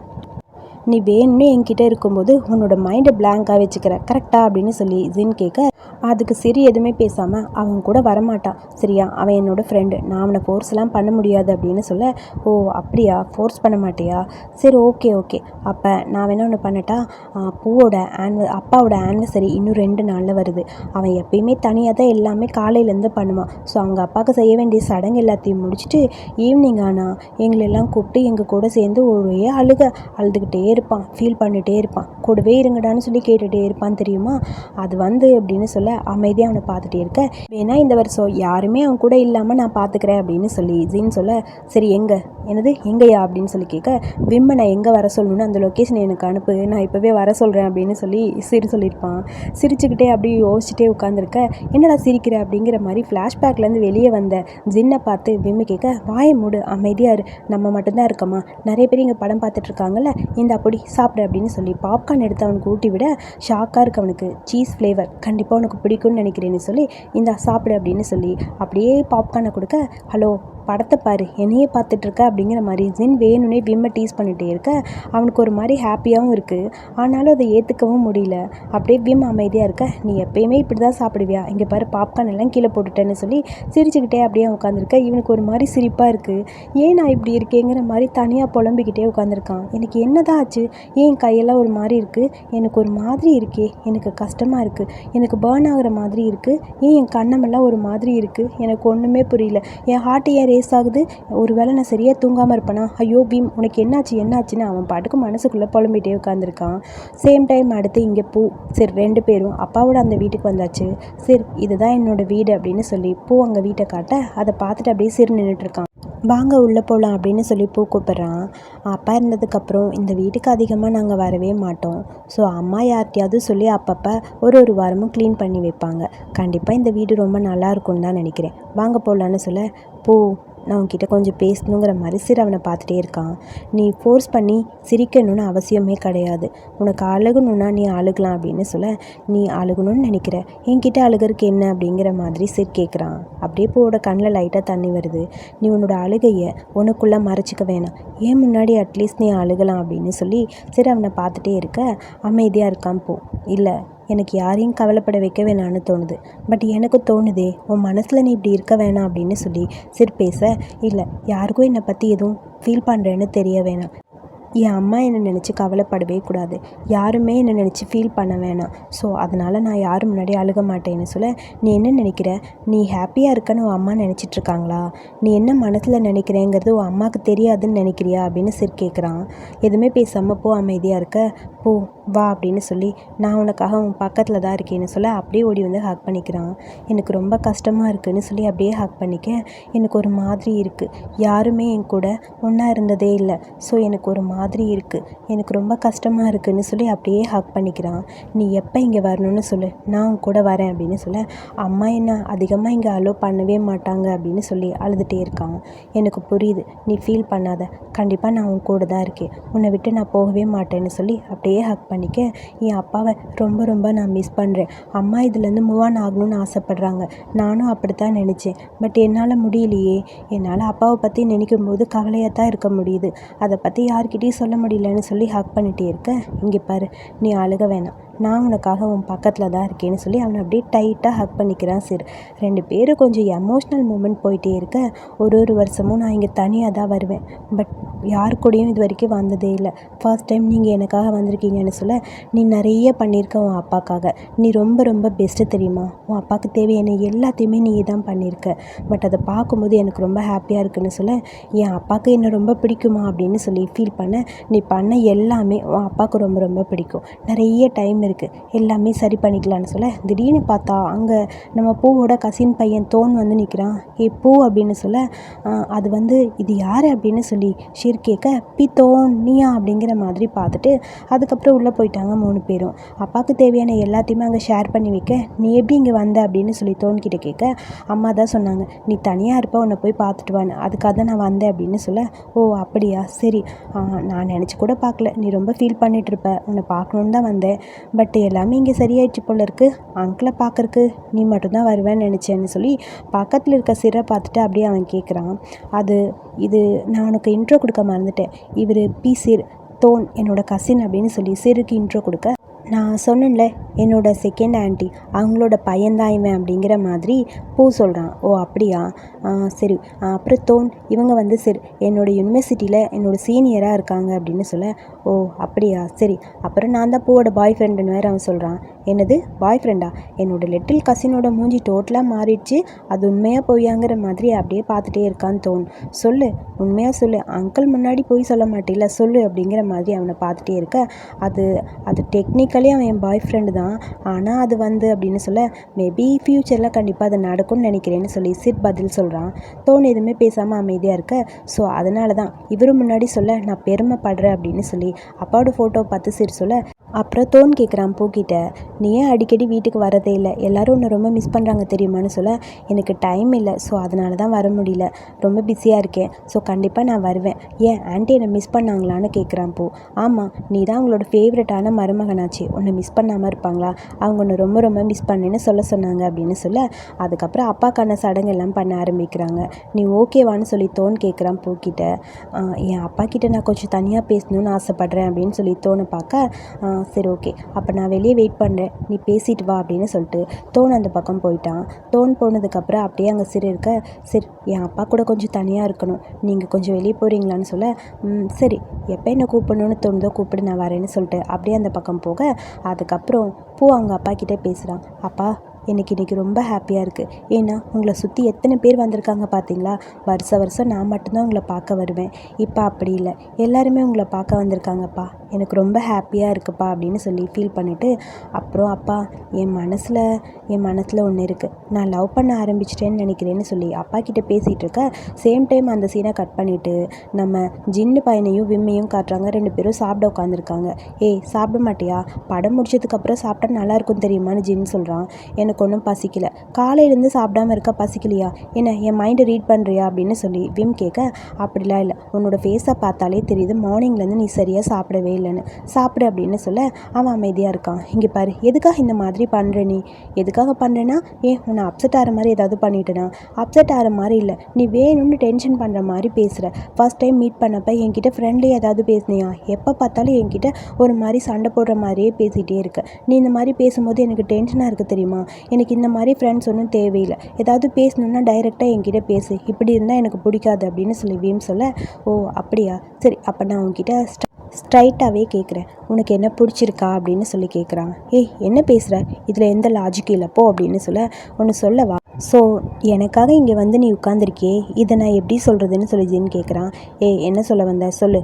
நீ வேணும்னு என்கிட்ட இருக்கும்போது உன்னோட மைண்டை பிளாங்காக வச்சுக்கிற. கரெக்டாக அப்படின்னு சொல்லி ஜின் கேட்க அதுக்கு சரி எதுவுமே பேசாமல் அவன் கூட வரமாட்டான். சரியா? அவன் என்னோட ஃப்ரெண்டு நான் அவனை ஃபோர்ஸ்லாம் பண்ண முடியாது அப்படின்னு சொல்ல ஓ அப்படியா? ஃபோர்ஸ் பண்ண மாட்டியா? சரி ஓகே ஓகே அப்போ நான் வேணா ஒன்று பண்ணட்டா? பூவோட ஆன்வ அப்பாவோட ஆனிவர்சரி இன்னும் ரெண்டு நாளில் வருது. அவன் எப்பயுமே தனியாக தான் எல்லாமே காலையிலேருந்து பண்ணுவான். ஸோ அவங்க அப்பாவுக்கு செய்ய வேண்டிய சடங்கு எல்லாத்தையும் முடிச்சுட்டு ஈவினிங் ஆனால் எங்களெல்லாம் கூப்பிட்டு எங்கள் கூட சேர்ந்து ஒரே அழுக அழுதுகிட்டே இருப்பான் ஃபீல் பண்ணிகிட்டே இருப்பான். கூடவே இருங்கடான்னு சொல்லி கேட்டுகிட்டே இருப்பான் தெரியுமா? அது வந்து அப்படின்னு சொல்ல அமைதியாக அவனை பார்த்துட்டே இருக்க. வேணா இந்த வருஷம் யாருமே அவன் கூட இல்லாமல் நான் பார்த்துக்கிறேன் அப்படின்னு சொல்லி ஜீன் சொல்ல சரி எங்கே? என்னது? எங்கேயா? அப்படின்னு சொல்லி கேட்க விம்மனை எங்கே வர சொல்லணும்னு அந்த லொக்கேஷன் எனக்கு அனுப்பு. நான் இப்போவே வர சொல்கிறேன் அப்படின்னு சொல்லி சிரி சொல்லியிருப்பான். சிரிச்சுக்கிட்டே அப்படியே யோசிச்சுட்டே உட்காந்துருக்க என்னடா சிரிக்கிற அப்படிங்கிற மாதிரி ஃப்ளாஷ்பேக்லேருந்து வெளியே வந்த ஜின்னை பார்த்து விம்மு கேட்க வாயை மூடு அமைதியாக இரு. நம்ம மட்டும்தான் இருக்கோமா? நிறைய பேர் இங்கே படம் பார்த்துட்ருக்காங்கல்ல இந்த அப்படி சாப்பிடு அப்படின்னு சொல்லி பாப்கார்ன் எடுத்து அவனுக்கு ஊட்டி விட ஷாக்காக இருக்கு அவனுக்கு. சீஸ் ஃப்ளேவர் கண்டிப்பாக உனக்கு பிடிக்கும்னு நினைக்கிறேன்னு சொல்லி இந்தா சாப்பிடு அப்படின்னு சொல்லி அப்படியே பாப்கார்னை கொடுக்க ஹலோ படத்தை பாரு என்னையே பார்த்துட்டு இருக்க அப்படிங்கிற மாதிரி ஜின் வேணும்னே விம்மை டீஸ் பண்ணிகிட்டே இருக்க. அவனுக்கு ஒரு மாதிரி ஹாப்பியாகவும் இருக்குது ஆனாலும் அதை ஏற்றுக்கவும் முடியல. அப்படியே விம் அமைதியாக இருக்க. நீ எப்பயுமே இப்படி தான் சாப்பிடுவியா? இங்கே பாரு பாப்கார்ன் எல்லாம் கீழே போட்டுட்டேன்னு சொல்லி சிரிச்சுக்கிட்டே அப்படியே உட்காந்துருக்க இவனுக்கு ஒரு மாதிரி சிரிப்பாக இருக்குது ஏன் நான் இப்படி இருக்கேங்கிற மாதிரி தனியாக புலம்பிக்கிட்டே உட்காந்துருக்கான் எனக்கு என்னதான் ஆச்சு? ஏன் என் கையெல்லாம் ஒரு மாதிரி இருக்குது எனக்கு ஒரு மாதிரி இருக்கே. எனக்கு கஷ்டமாக இருக்குது எனக்கு பேர்ன் ஆகிற மாதிரி இருக்குது ஏன் என் கண்ணமெல்லாம் ஒரு மாதிரி இருக்குது எனக்கு ஒன்றுமே புரியல. என் ஹார்ட் ஏர் ரேஸ் ஆகுது. ஒரு வேளை நான் சரியாக தூங்காமல் இருப்பேனா? ஐயோ பீம் உனக்கு என்னாச்சு என்னாச்சுன்னு அவன் பாட்டுக்கு மனசுக்குள்ளே புலம்பிகிட்டே உட்காந்துருக்கான் சேம் டைம் அடுத்து இங்கே பூ சரி ரெண்டு பேரும் அப்பாவோட அந்த வீட்டுக்கு வந்தாச்சு. சரி இதுதான் என்னோட வீடு அப்படின்னு சொல்லி பூ அங்கே வீட்டை காட்ட அதை பார்த்துட்டு அப்படியே சிறு நின்றுட்டுருக்கான் வாங்க உள்ளே போகலாம் அப்படின்னு சொல்லி பூ கூப்பிட்றான். அப்பா இருந்ததுக்கப்புறம் இந்த வீட்டுக்கு அதிகமாக நாங்கள் வரவே மாட்டோம். ஸோ அம்மா யார்கிட்டயாவது சொல்லி அப்பப்போ ஒரு ஒரு வாரமும் க்ளீன் பண்ணி வைப்பாங்க. கண்டிப்பாக இந்த வீடு ரொம்ப நல்லா இருக்கும்னு தான் நினைக்கிறேன். வாங்க போகலான்னு சொல்ல போ நான் உன்கிட்ட கொஞ்சம் பேசணுங்கிற மாதிரி சிறு அவனை பார்த்துட்டே இருக்கான். நீ ஃபோர்ஸ் பண்ணி சிரிக்கணும்னு அவசியமே கிடையாது. உனக்கு அழுகணுன்னா நீ அழுகலாம் அப்படின்னு சொல்ல நீ அழுகணும்னு நினைக்கிற. என்கிட்ட அழுகிறதுக்கு என்ன அப்படிங்கிற மாதிரி சிர் கேட்குறான் அப்படியே போட கண்ணில் லைட்டாக தண்ணி வருது. நீ உன்னோட அழுகையை உனக்குள்ளே மறைச்சிக்க வேணாம். ஏன் முன்னாடி அட்லீஸ்ட் நீ அழுகலாம் அப்படின்னு சொல்லி சரி அவனை பார்த்துட்டே இருக்க அமைதியாக இருக்கான் போ. இல்லை எனக்கு யாரையும் கவலைப்பட வைக்க வேணான்னு தோணுது. பட் எனக்கு தோணுதே உன் மனசில் நீ இப்படி இருக்க வேணாம் அப்படின்னு சொல்லி சிர் பேச இல்லை யாருக்கும் என்னை பற்றி எதுவும் ஃபீல் பண்ணுறேன்னு தெரிய வேணாம். என் அம்மா என்னை நினச்சி கவலைப்படவே கூடாது. யாருமே என்னை நினச்சி ஃபீல் பண்ண வேணாம். ஸோ அதனால் நான் யாரும் முன்னாடி அழுக மாட்டேன்னு சொல்ல நீ என்ன நினைக்கிற? நீ ஹாப்பியாக இருக்கன்னு உன் அம்மா நினச்சிட்ருக்காங்களா நீ என்ன மனசில் நினைக்கிறேங்கிறது உன் அம்மாவுக்கு தெரியாதுன்னு நினைக்கிறியா? அப்படின்னு சிர் கேட்குறான் எதுவுமே பேசாமல் போ அமைதியாக இருக்க. போ வா அப்படின்னு சொல்லி நான் உனக்காக உன் பக்கத்தில் தான் இருக்கேன்னு சொல்ல அப்படியே ஓடி வந்து ஹக் பண்ணிக்கிறான். எனக்கு ரொம்ப கஷ்டமாக இருக்குன்னு சொல்லி அப்படியே ஹக் பண்ணிக்க எனக்கு ஒரு மாதிரி இருக்குது யாருமே என் கூட ஒன்றா இருந்ததே இல்லை. ஸோ எனக்கு ஒரு மாதிரி மாதிரி இருக்குது எனக்கு ரொம்ப கஷ்டமாக இருக்குதுன்னு சொல்லி அப்படியே ஹக் பண்ணிக்கிறான். நீ எப்போ இங்கே வரணும்னு சொல்லு. நான் உன் கூட வரேன் அப்படின்னு சொல்ல. அம்மா என்ன அதிகமாக இங்கே அலோவ் பண்ணவே மாட்டாங்க அப்படின்னு சொல்லி அழுதுகிட்டே இருக்கான். எனக்கு புரியுது. நீ ஃபீல் பண்ணாத. கண்டிப்பாக நான் உன் கூட தான் இருக்கேன். உன்னை விட்டு நான் போகவே மாட்டேன்னு சொல்லி அப்படியே ஹக் பண்ணிக்க என் அப்பாவை ரொம்ப ரொம்ப நான் மிஸ் பண்ணுறேன் அம்மா இதுலேருந்து மூவ் ஆன் ஆகணும்னு ஆசைப்பட்றாங்க. நானும் அப்படி தான் நினச்சேன். பட் என்னால் முடியலையே. என்னால் அப்பாவை பற்றி நினைக்கும் போது கவலையாக தான் இருக்க முடியுது. அதை பற்றி யார்கிட்டையும் சொல்ல முடியலன்னு சொல்லி ஹக் பண்ணிகிட்டே இருக்க. இங்கே பாரு நீ அழுக வேணாம். நான் உனக்காக உன் பக்கத்தில் தான் இருக்கேன்னு சொல்லி அவனை அப்படியே டைட்டாக ஹக் பண்ணிக்கிறான் சிறு. ரெண்டு பேரும் கொஞ்சம் எமோஷ்னல் மூமெண்ட் போயிட்டே இருக்க ஒரு ஒரு வருஷமும் நான் இங்கே தனியாக தான் வருவேன். பட் யார் கூடயும் இது வரைக்கும் வந்ததே இல்லை. ஃபர்ஸ்ட் டைம் நீங்கள் எனக்காக வந்திருக்கீங்கன்னு சொல்ல நீ நிறைய பண்ணியிருக்க உன் அப்பாக்காக. நீ ரொம்ப ரொம்ப பெஸ்ட்டு தெரியுமா? உன் அப்பாவுக்கு தேவையான எல்லாத்தையுமே நீ தான் பண்ணியிருக்க. பட் அதை பார்க்கும்போது எனக்கு ரொம்ப ஹாப்பியாக இருக்குன்னு சொல்ல என் அப்பாவுக்கு என்னை ரொம்ப பிடிக்குமா அப்படின்னு சொல்லி ஃபீல் பண்ண நீ பண்ண எல்லாமே உன் அப்பாவுக்கு ரொம்ப ரொம்ப பிடிக்கும். நிறைய டைம் இருக்குது எல்லாமே சரி பண்ணிக்கலான்னு சொல்ல திடீர்னு பார்த்தா அங்கே நம்ம பூவோட கசின் பையன் தோன் வந்து நிற்கிறான் ஏ பூ அப்படின்னு சொல்ல அது வந்து இது யார்? அப்படின்னு சொல்லி ஷீர் கேட்க பி தோன் நீயா? அப்படிங்கிற மாதிரி பார்த்துட்டு அதுக்கப்புறம் உள்ளே போயிட்டாங்க மூணு பேரும். அப்பாவுக்கு தேவையான எல்லாத்தையுமே அங்கே ஷேர் பண்ணி வைக்க நீ எப்படி இங்கே வந்த? அப்படின்னு சொல்லி தோன்கிட்ட கேட்க அம்மா தான் சொன்னாங்க நீ தனியாக இருப்ப உன்னை போய் பார்த்துட்டு வான்னு. அதுக்காக தான் நான் வந்தேன் அப்படின்னு சொல்ல ஓ அப்படியா? சரி. நான் நினச்சி கூட பார்க்கல. நீ ரொம்ப ஃபீல் பண்ணிகிட்ருப்ப உன்னை பார்க்கணுன்னு தான் வந்தேன். பட் எல்லாமே இங்கே சரியாயிடுச்சு போல இருக்கு. அங்கிளை பார்க்கறக்கு நீ மட்டும்தான் வருவேன்னு நினச்சேன்னு சொல்லி பக்கத்தில் இருக்க சிறை பார்த்துட்டு அப்படியே அவன் கேட்குறான் அது இது நான் உனக்கு இன்ட்ரோ கொடுக்க மறந்துட்டேன். இவர் பி சிர் தோன் என்னோட கசின் அப்படின்னு சொல்லி சிறுக்கு இன்ட்ரோ கொடுக்க. நான் சொன்னேன்ல என்னோட செகண்ட் ஆண்டி அவங்களோட பையன்தான் இவன் அப்படிங்கிற மாதிரி பூ சொல்கிறான் ஓ அப்படியா? சரி. அப்புறம் தோன் இவங்க வந்து சரி என்னோட யூனிவர்சிட்டியில் என்னோட சீனியராக இருக்காங்க அப்படின்னு சொல்ல ஓ அப்படியா? சரி. அப்புறம் நான் தான் பூவோட பாய் ஃப்ரெண்டுன்னு வேறு அவன் சொல்கிறான் என்னது? பாய் ஃப்ரெண்டா என்னோட லிட்டில் கசினோட மூஞ்சி டோட்டலாக மாறிடுச்சு. அது உண்மையாக பொய்யாங்கிற மாதிரி அப்படியே பார்த்துட்டே இருக்கான்னு தோன். சொல்லு உண்மையாக சொல்லு. அங்கிள் முன்னாடி போய் சொல்ல மாட்டேல சொல்லு அப்படிங்கிற மாதிரி அவனை பார்த்துட்டே இருக்க. அது அது டெக்னிக்கலி அவன் என் பாய் ஃப்ரெண்டு தான். ஆனால் அது வந்து அப்படின்னு சொல்ல மேபி ஃப்யூச்சரில் கண்டிப்பாக அது நடக்கும்னு நினைக்கிறேன்னு சொல்லி சிட் பதில் சொல்கிறான் தோன் எதுவுமே பேசாமல் அமைதியாக இருக்க. ஸோ அதனால தான் இவரும் முன்னாடி சொல்ல நான் பெருமைப்படுறேன் அப்படின்னு சொல்லி அப்பாவோட ஃபோட்டோ பார்த்து சிர் சொல்ல அப்புறம் தோன் கேட்குறான் பூக்கிட்ட நீ ஏன் அடிக்கடி வீட்டுக்கு வரதே இல்லை? எல்லோரும் உன்னை ரொம்ப மிஸ் பண்ணுறாங்க தெரியுமான்னு சொல்ல எனக்கு டைம் இல்லை. ஸோ அதனால தான் வர முடியல. ரொம்ப பிஸியாக இருக்கேன். ஸோ கண்டிப்பாக நான் வருவேன். ஏன்? ஆன்ட்டி என்னை மிஸ் பண்ணாங்களான்னு கேட்குறான் பூ. ஆமாம் நீ தான் அவங்களோட ஃபேவரட்டான மருமகனாச்சு. உன்னை மிஸ் பண்ணாமல் இருப்பாங்களா? அவங்க உன்னை ரொம்ப ரொம்ப மிஸ் பண்ணேன்னு சொல்ல சொன்னாங்க அப்படின்னு சொல்ல அதுக்கப்புறம் அப்பாக்கான சடங்கு எல்லாம் பண்ண ஆரம்பிக்கிறாங்க. நீ ஓகேவான்னு சொல்லி தோன் கேட்குறான் பூக்கிட்ட என் அப்பா கிட்ட நான் கொஞ்சம் தனியாக பேசணும்னு ஆசைப்பட்றேன் அப்படின்னு சொல்லி தோனை பார்க்க சரி ஓகே அப்போ நான் வெளியே வெயிட் பண்ணுறேன் நீ பேசிட்டு வா அப்படின்னு சொல்லிட்டு தோன் அந்த பக்கம் போயிட்டான். தோன் போனதுக்கப்புறம் அப்படியே அங்கே சிறு இருக்க சரி என் அப்பா கூட கொஞ்சம் தனியாக இருக்கணும். நீங்கள் கொஞ்சம் வெளியே போகிறீங்களான்னு சொல்ல "ம், சரி. எப்போ என்ன கூப்பிடணும்னு தோணுதோ கூப்பிடு நான் வரேன்னு சொல்லிட்டு அப்படியே அந்த பக்கம் போக அதுக்கப்புறம் பூ அவங்க அப்பா கிட்டே பேசுகிறான் அப்பா எனக்கு இன்றைக்கி ரொம்ப ஹாப்பியாக இருக்குது ஏன்னா உங்களை சுற்றி எத்தனை பேர் வந்திருக்காங்க பார்த்தீங்களா? வருஷ வருஷம் நான் மட்டும்தான் உங்களை பார்க்க வருவேன். இப்போ அப்படி இல்லை. எல்லாருமே உங்களை பார்க்க வந்திருக்காங்கப்பா. எனக்கு ரொம்ப ஹாப்பியாக இருக்குப்பா அப்படின்னு சொல்லி ஃபீல் பண்ணிவிட்டு அப்புறம் அப்பா என் மனசில் என் மனசில் ஒன்று இருக்குது நான் லவ் பண்ண ஆரம்பிச்சிட்டேன்னு நினைக்கிறேன்னு சொல்லி அப்பா கிட்டே பேசிகிட்டு இருக்க சேம் டைம் அந்த சீனை கட் பண்ணிவிட்டு நம்ம ஜின்னு பையனையும் விம்மையும் காட்டுறாங்க. ரெண்டு பேரும் சாப்பிட உட்காந்துருக்காங்க ஏய் சாப்பிட மாட்டியா? படம் முடிச்சதுக்கப்புறம் சாப்பிட்டா நல்லா இருக்கும் தெரியுமான்னு ஜின் சொல்கிறான் எனக்கு ஒன்றும் பசிக்கல. காலையிலேருந்து சாப்பிடாம இருக்க பசிக்கலையா? என்ன என் மைண்டை ரீட் பண்ணுறியா அப்படின்னு சொல்லி விம் கேட்க அப்படிலாம் இல்லை. உன்னோட ஃபேஸை பார்த்தாலே தெரியுது மார்னிங்லேருந்து நீ சரியாக சாப்பிடவே இல்லைன்னு. சாப்பிடு அப்படின்னு சொல்ல அவன் அமைதியாக இருக்கான். இங்கே பாரு எதுக்காக இந்த மாதிரி பண்ணுற நீ? எதுக்காக பண்ணுறேன்னா ஏன் உன்னை அப்செட் ஆகிற மாதிரி ஏதாவது பண்ணிட்டேனா? அப்செட் ஆகிற மாதிரி இல்லை. நீ வேணும்னு டென்ஷன் பண்ணுற மாதிரி பேசுகிற ஃபர்ஸ்ட் டைம் மீட் பண்ணப்ப என்கிட்ட ஃப்ரெண்ட்லி ஏதாவது பேசுனியா? எப்போ பார்த்தாலும் என்கிட்ட ஒரு மாதிரி சண்டை போடுற மாதிரியே பேசிகிட்டே இருக்க. நீ இந்த மாதிரி பேசும்போது எனக்கு டென்ஷனாக இருக்குது தெரியுமா? எனக்கு இந்த மாதிரி ஃப்ரெண்ட்ஸ் ஒன்றும் தேவையில்லை. ஏதாவது பேசணுன்னா டைரெக்டாக என்கிட்ட பேசு. இப்படி இருந்தால் எனக்கு பிடிக்காது அப்படின்னு சொல்லி வீம் சொல்ல ஓ அப்படியா? சரி அப்போ நான் உன்கிட்ட ஸ்ட்ரைட்டாகவே கேட்குறேன் உனக்கு என்ன பிடிச்சிருக்கா? அப்படின்னு சொல்லி கேட்குறான் ஏய் என்ன பேசுகிற இதில் எந்த லாஜிக் இல்லை. போ அப்படின்னு சொல்ல ஒன்று சொல்லவா? ஸோ எனக்காக இங்கே வந்து நீ உட்காந்துருக்கியே இதை நான் எப்படி சொல்கிறதுன்னு சொல்லி கேட்குறான் ஏய் என்ன சொல்ல வந்த? சொல்லு.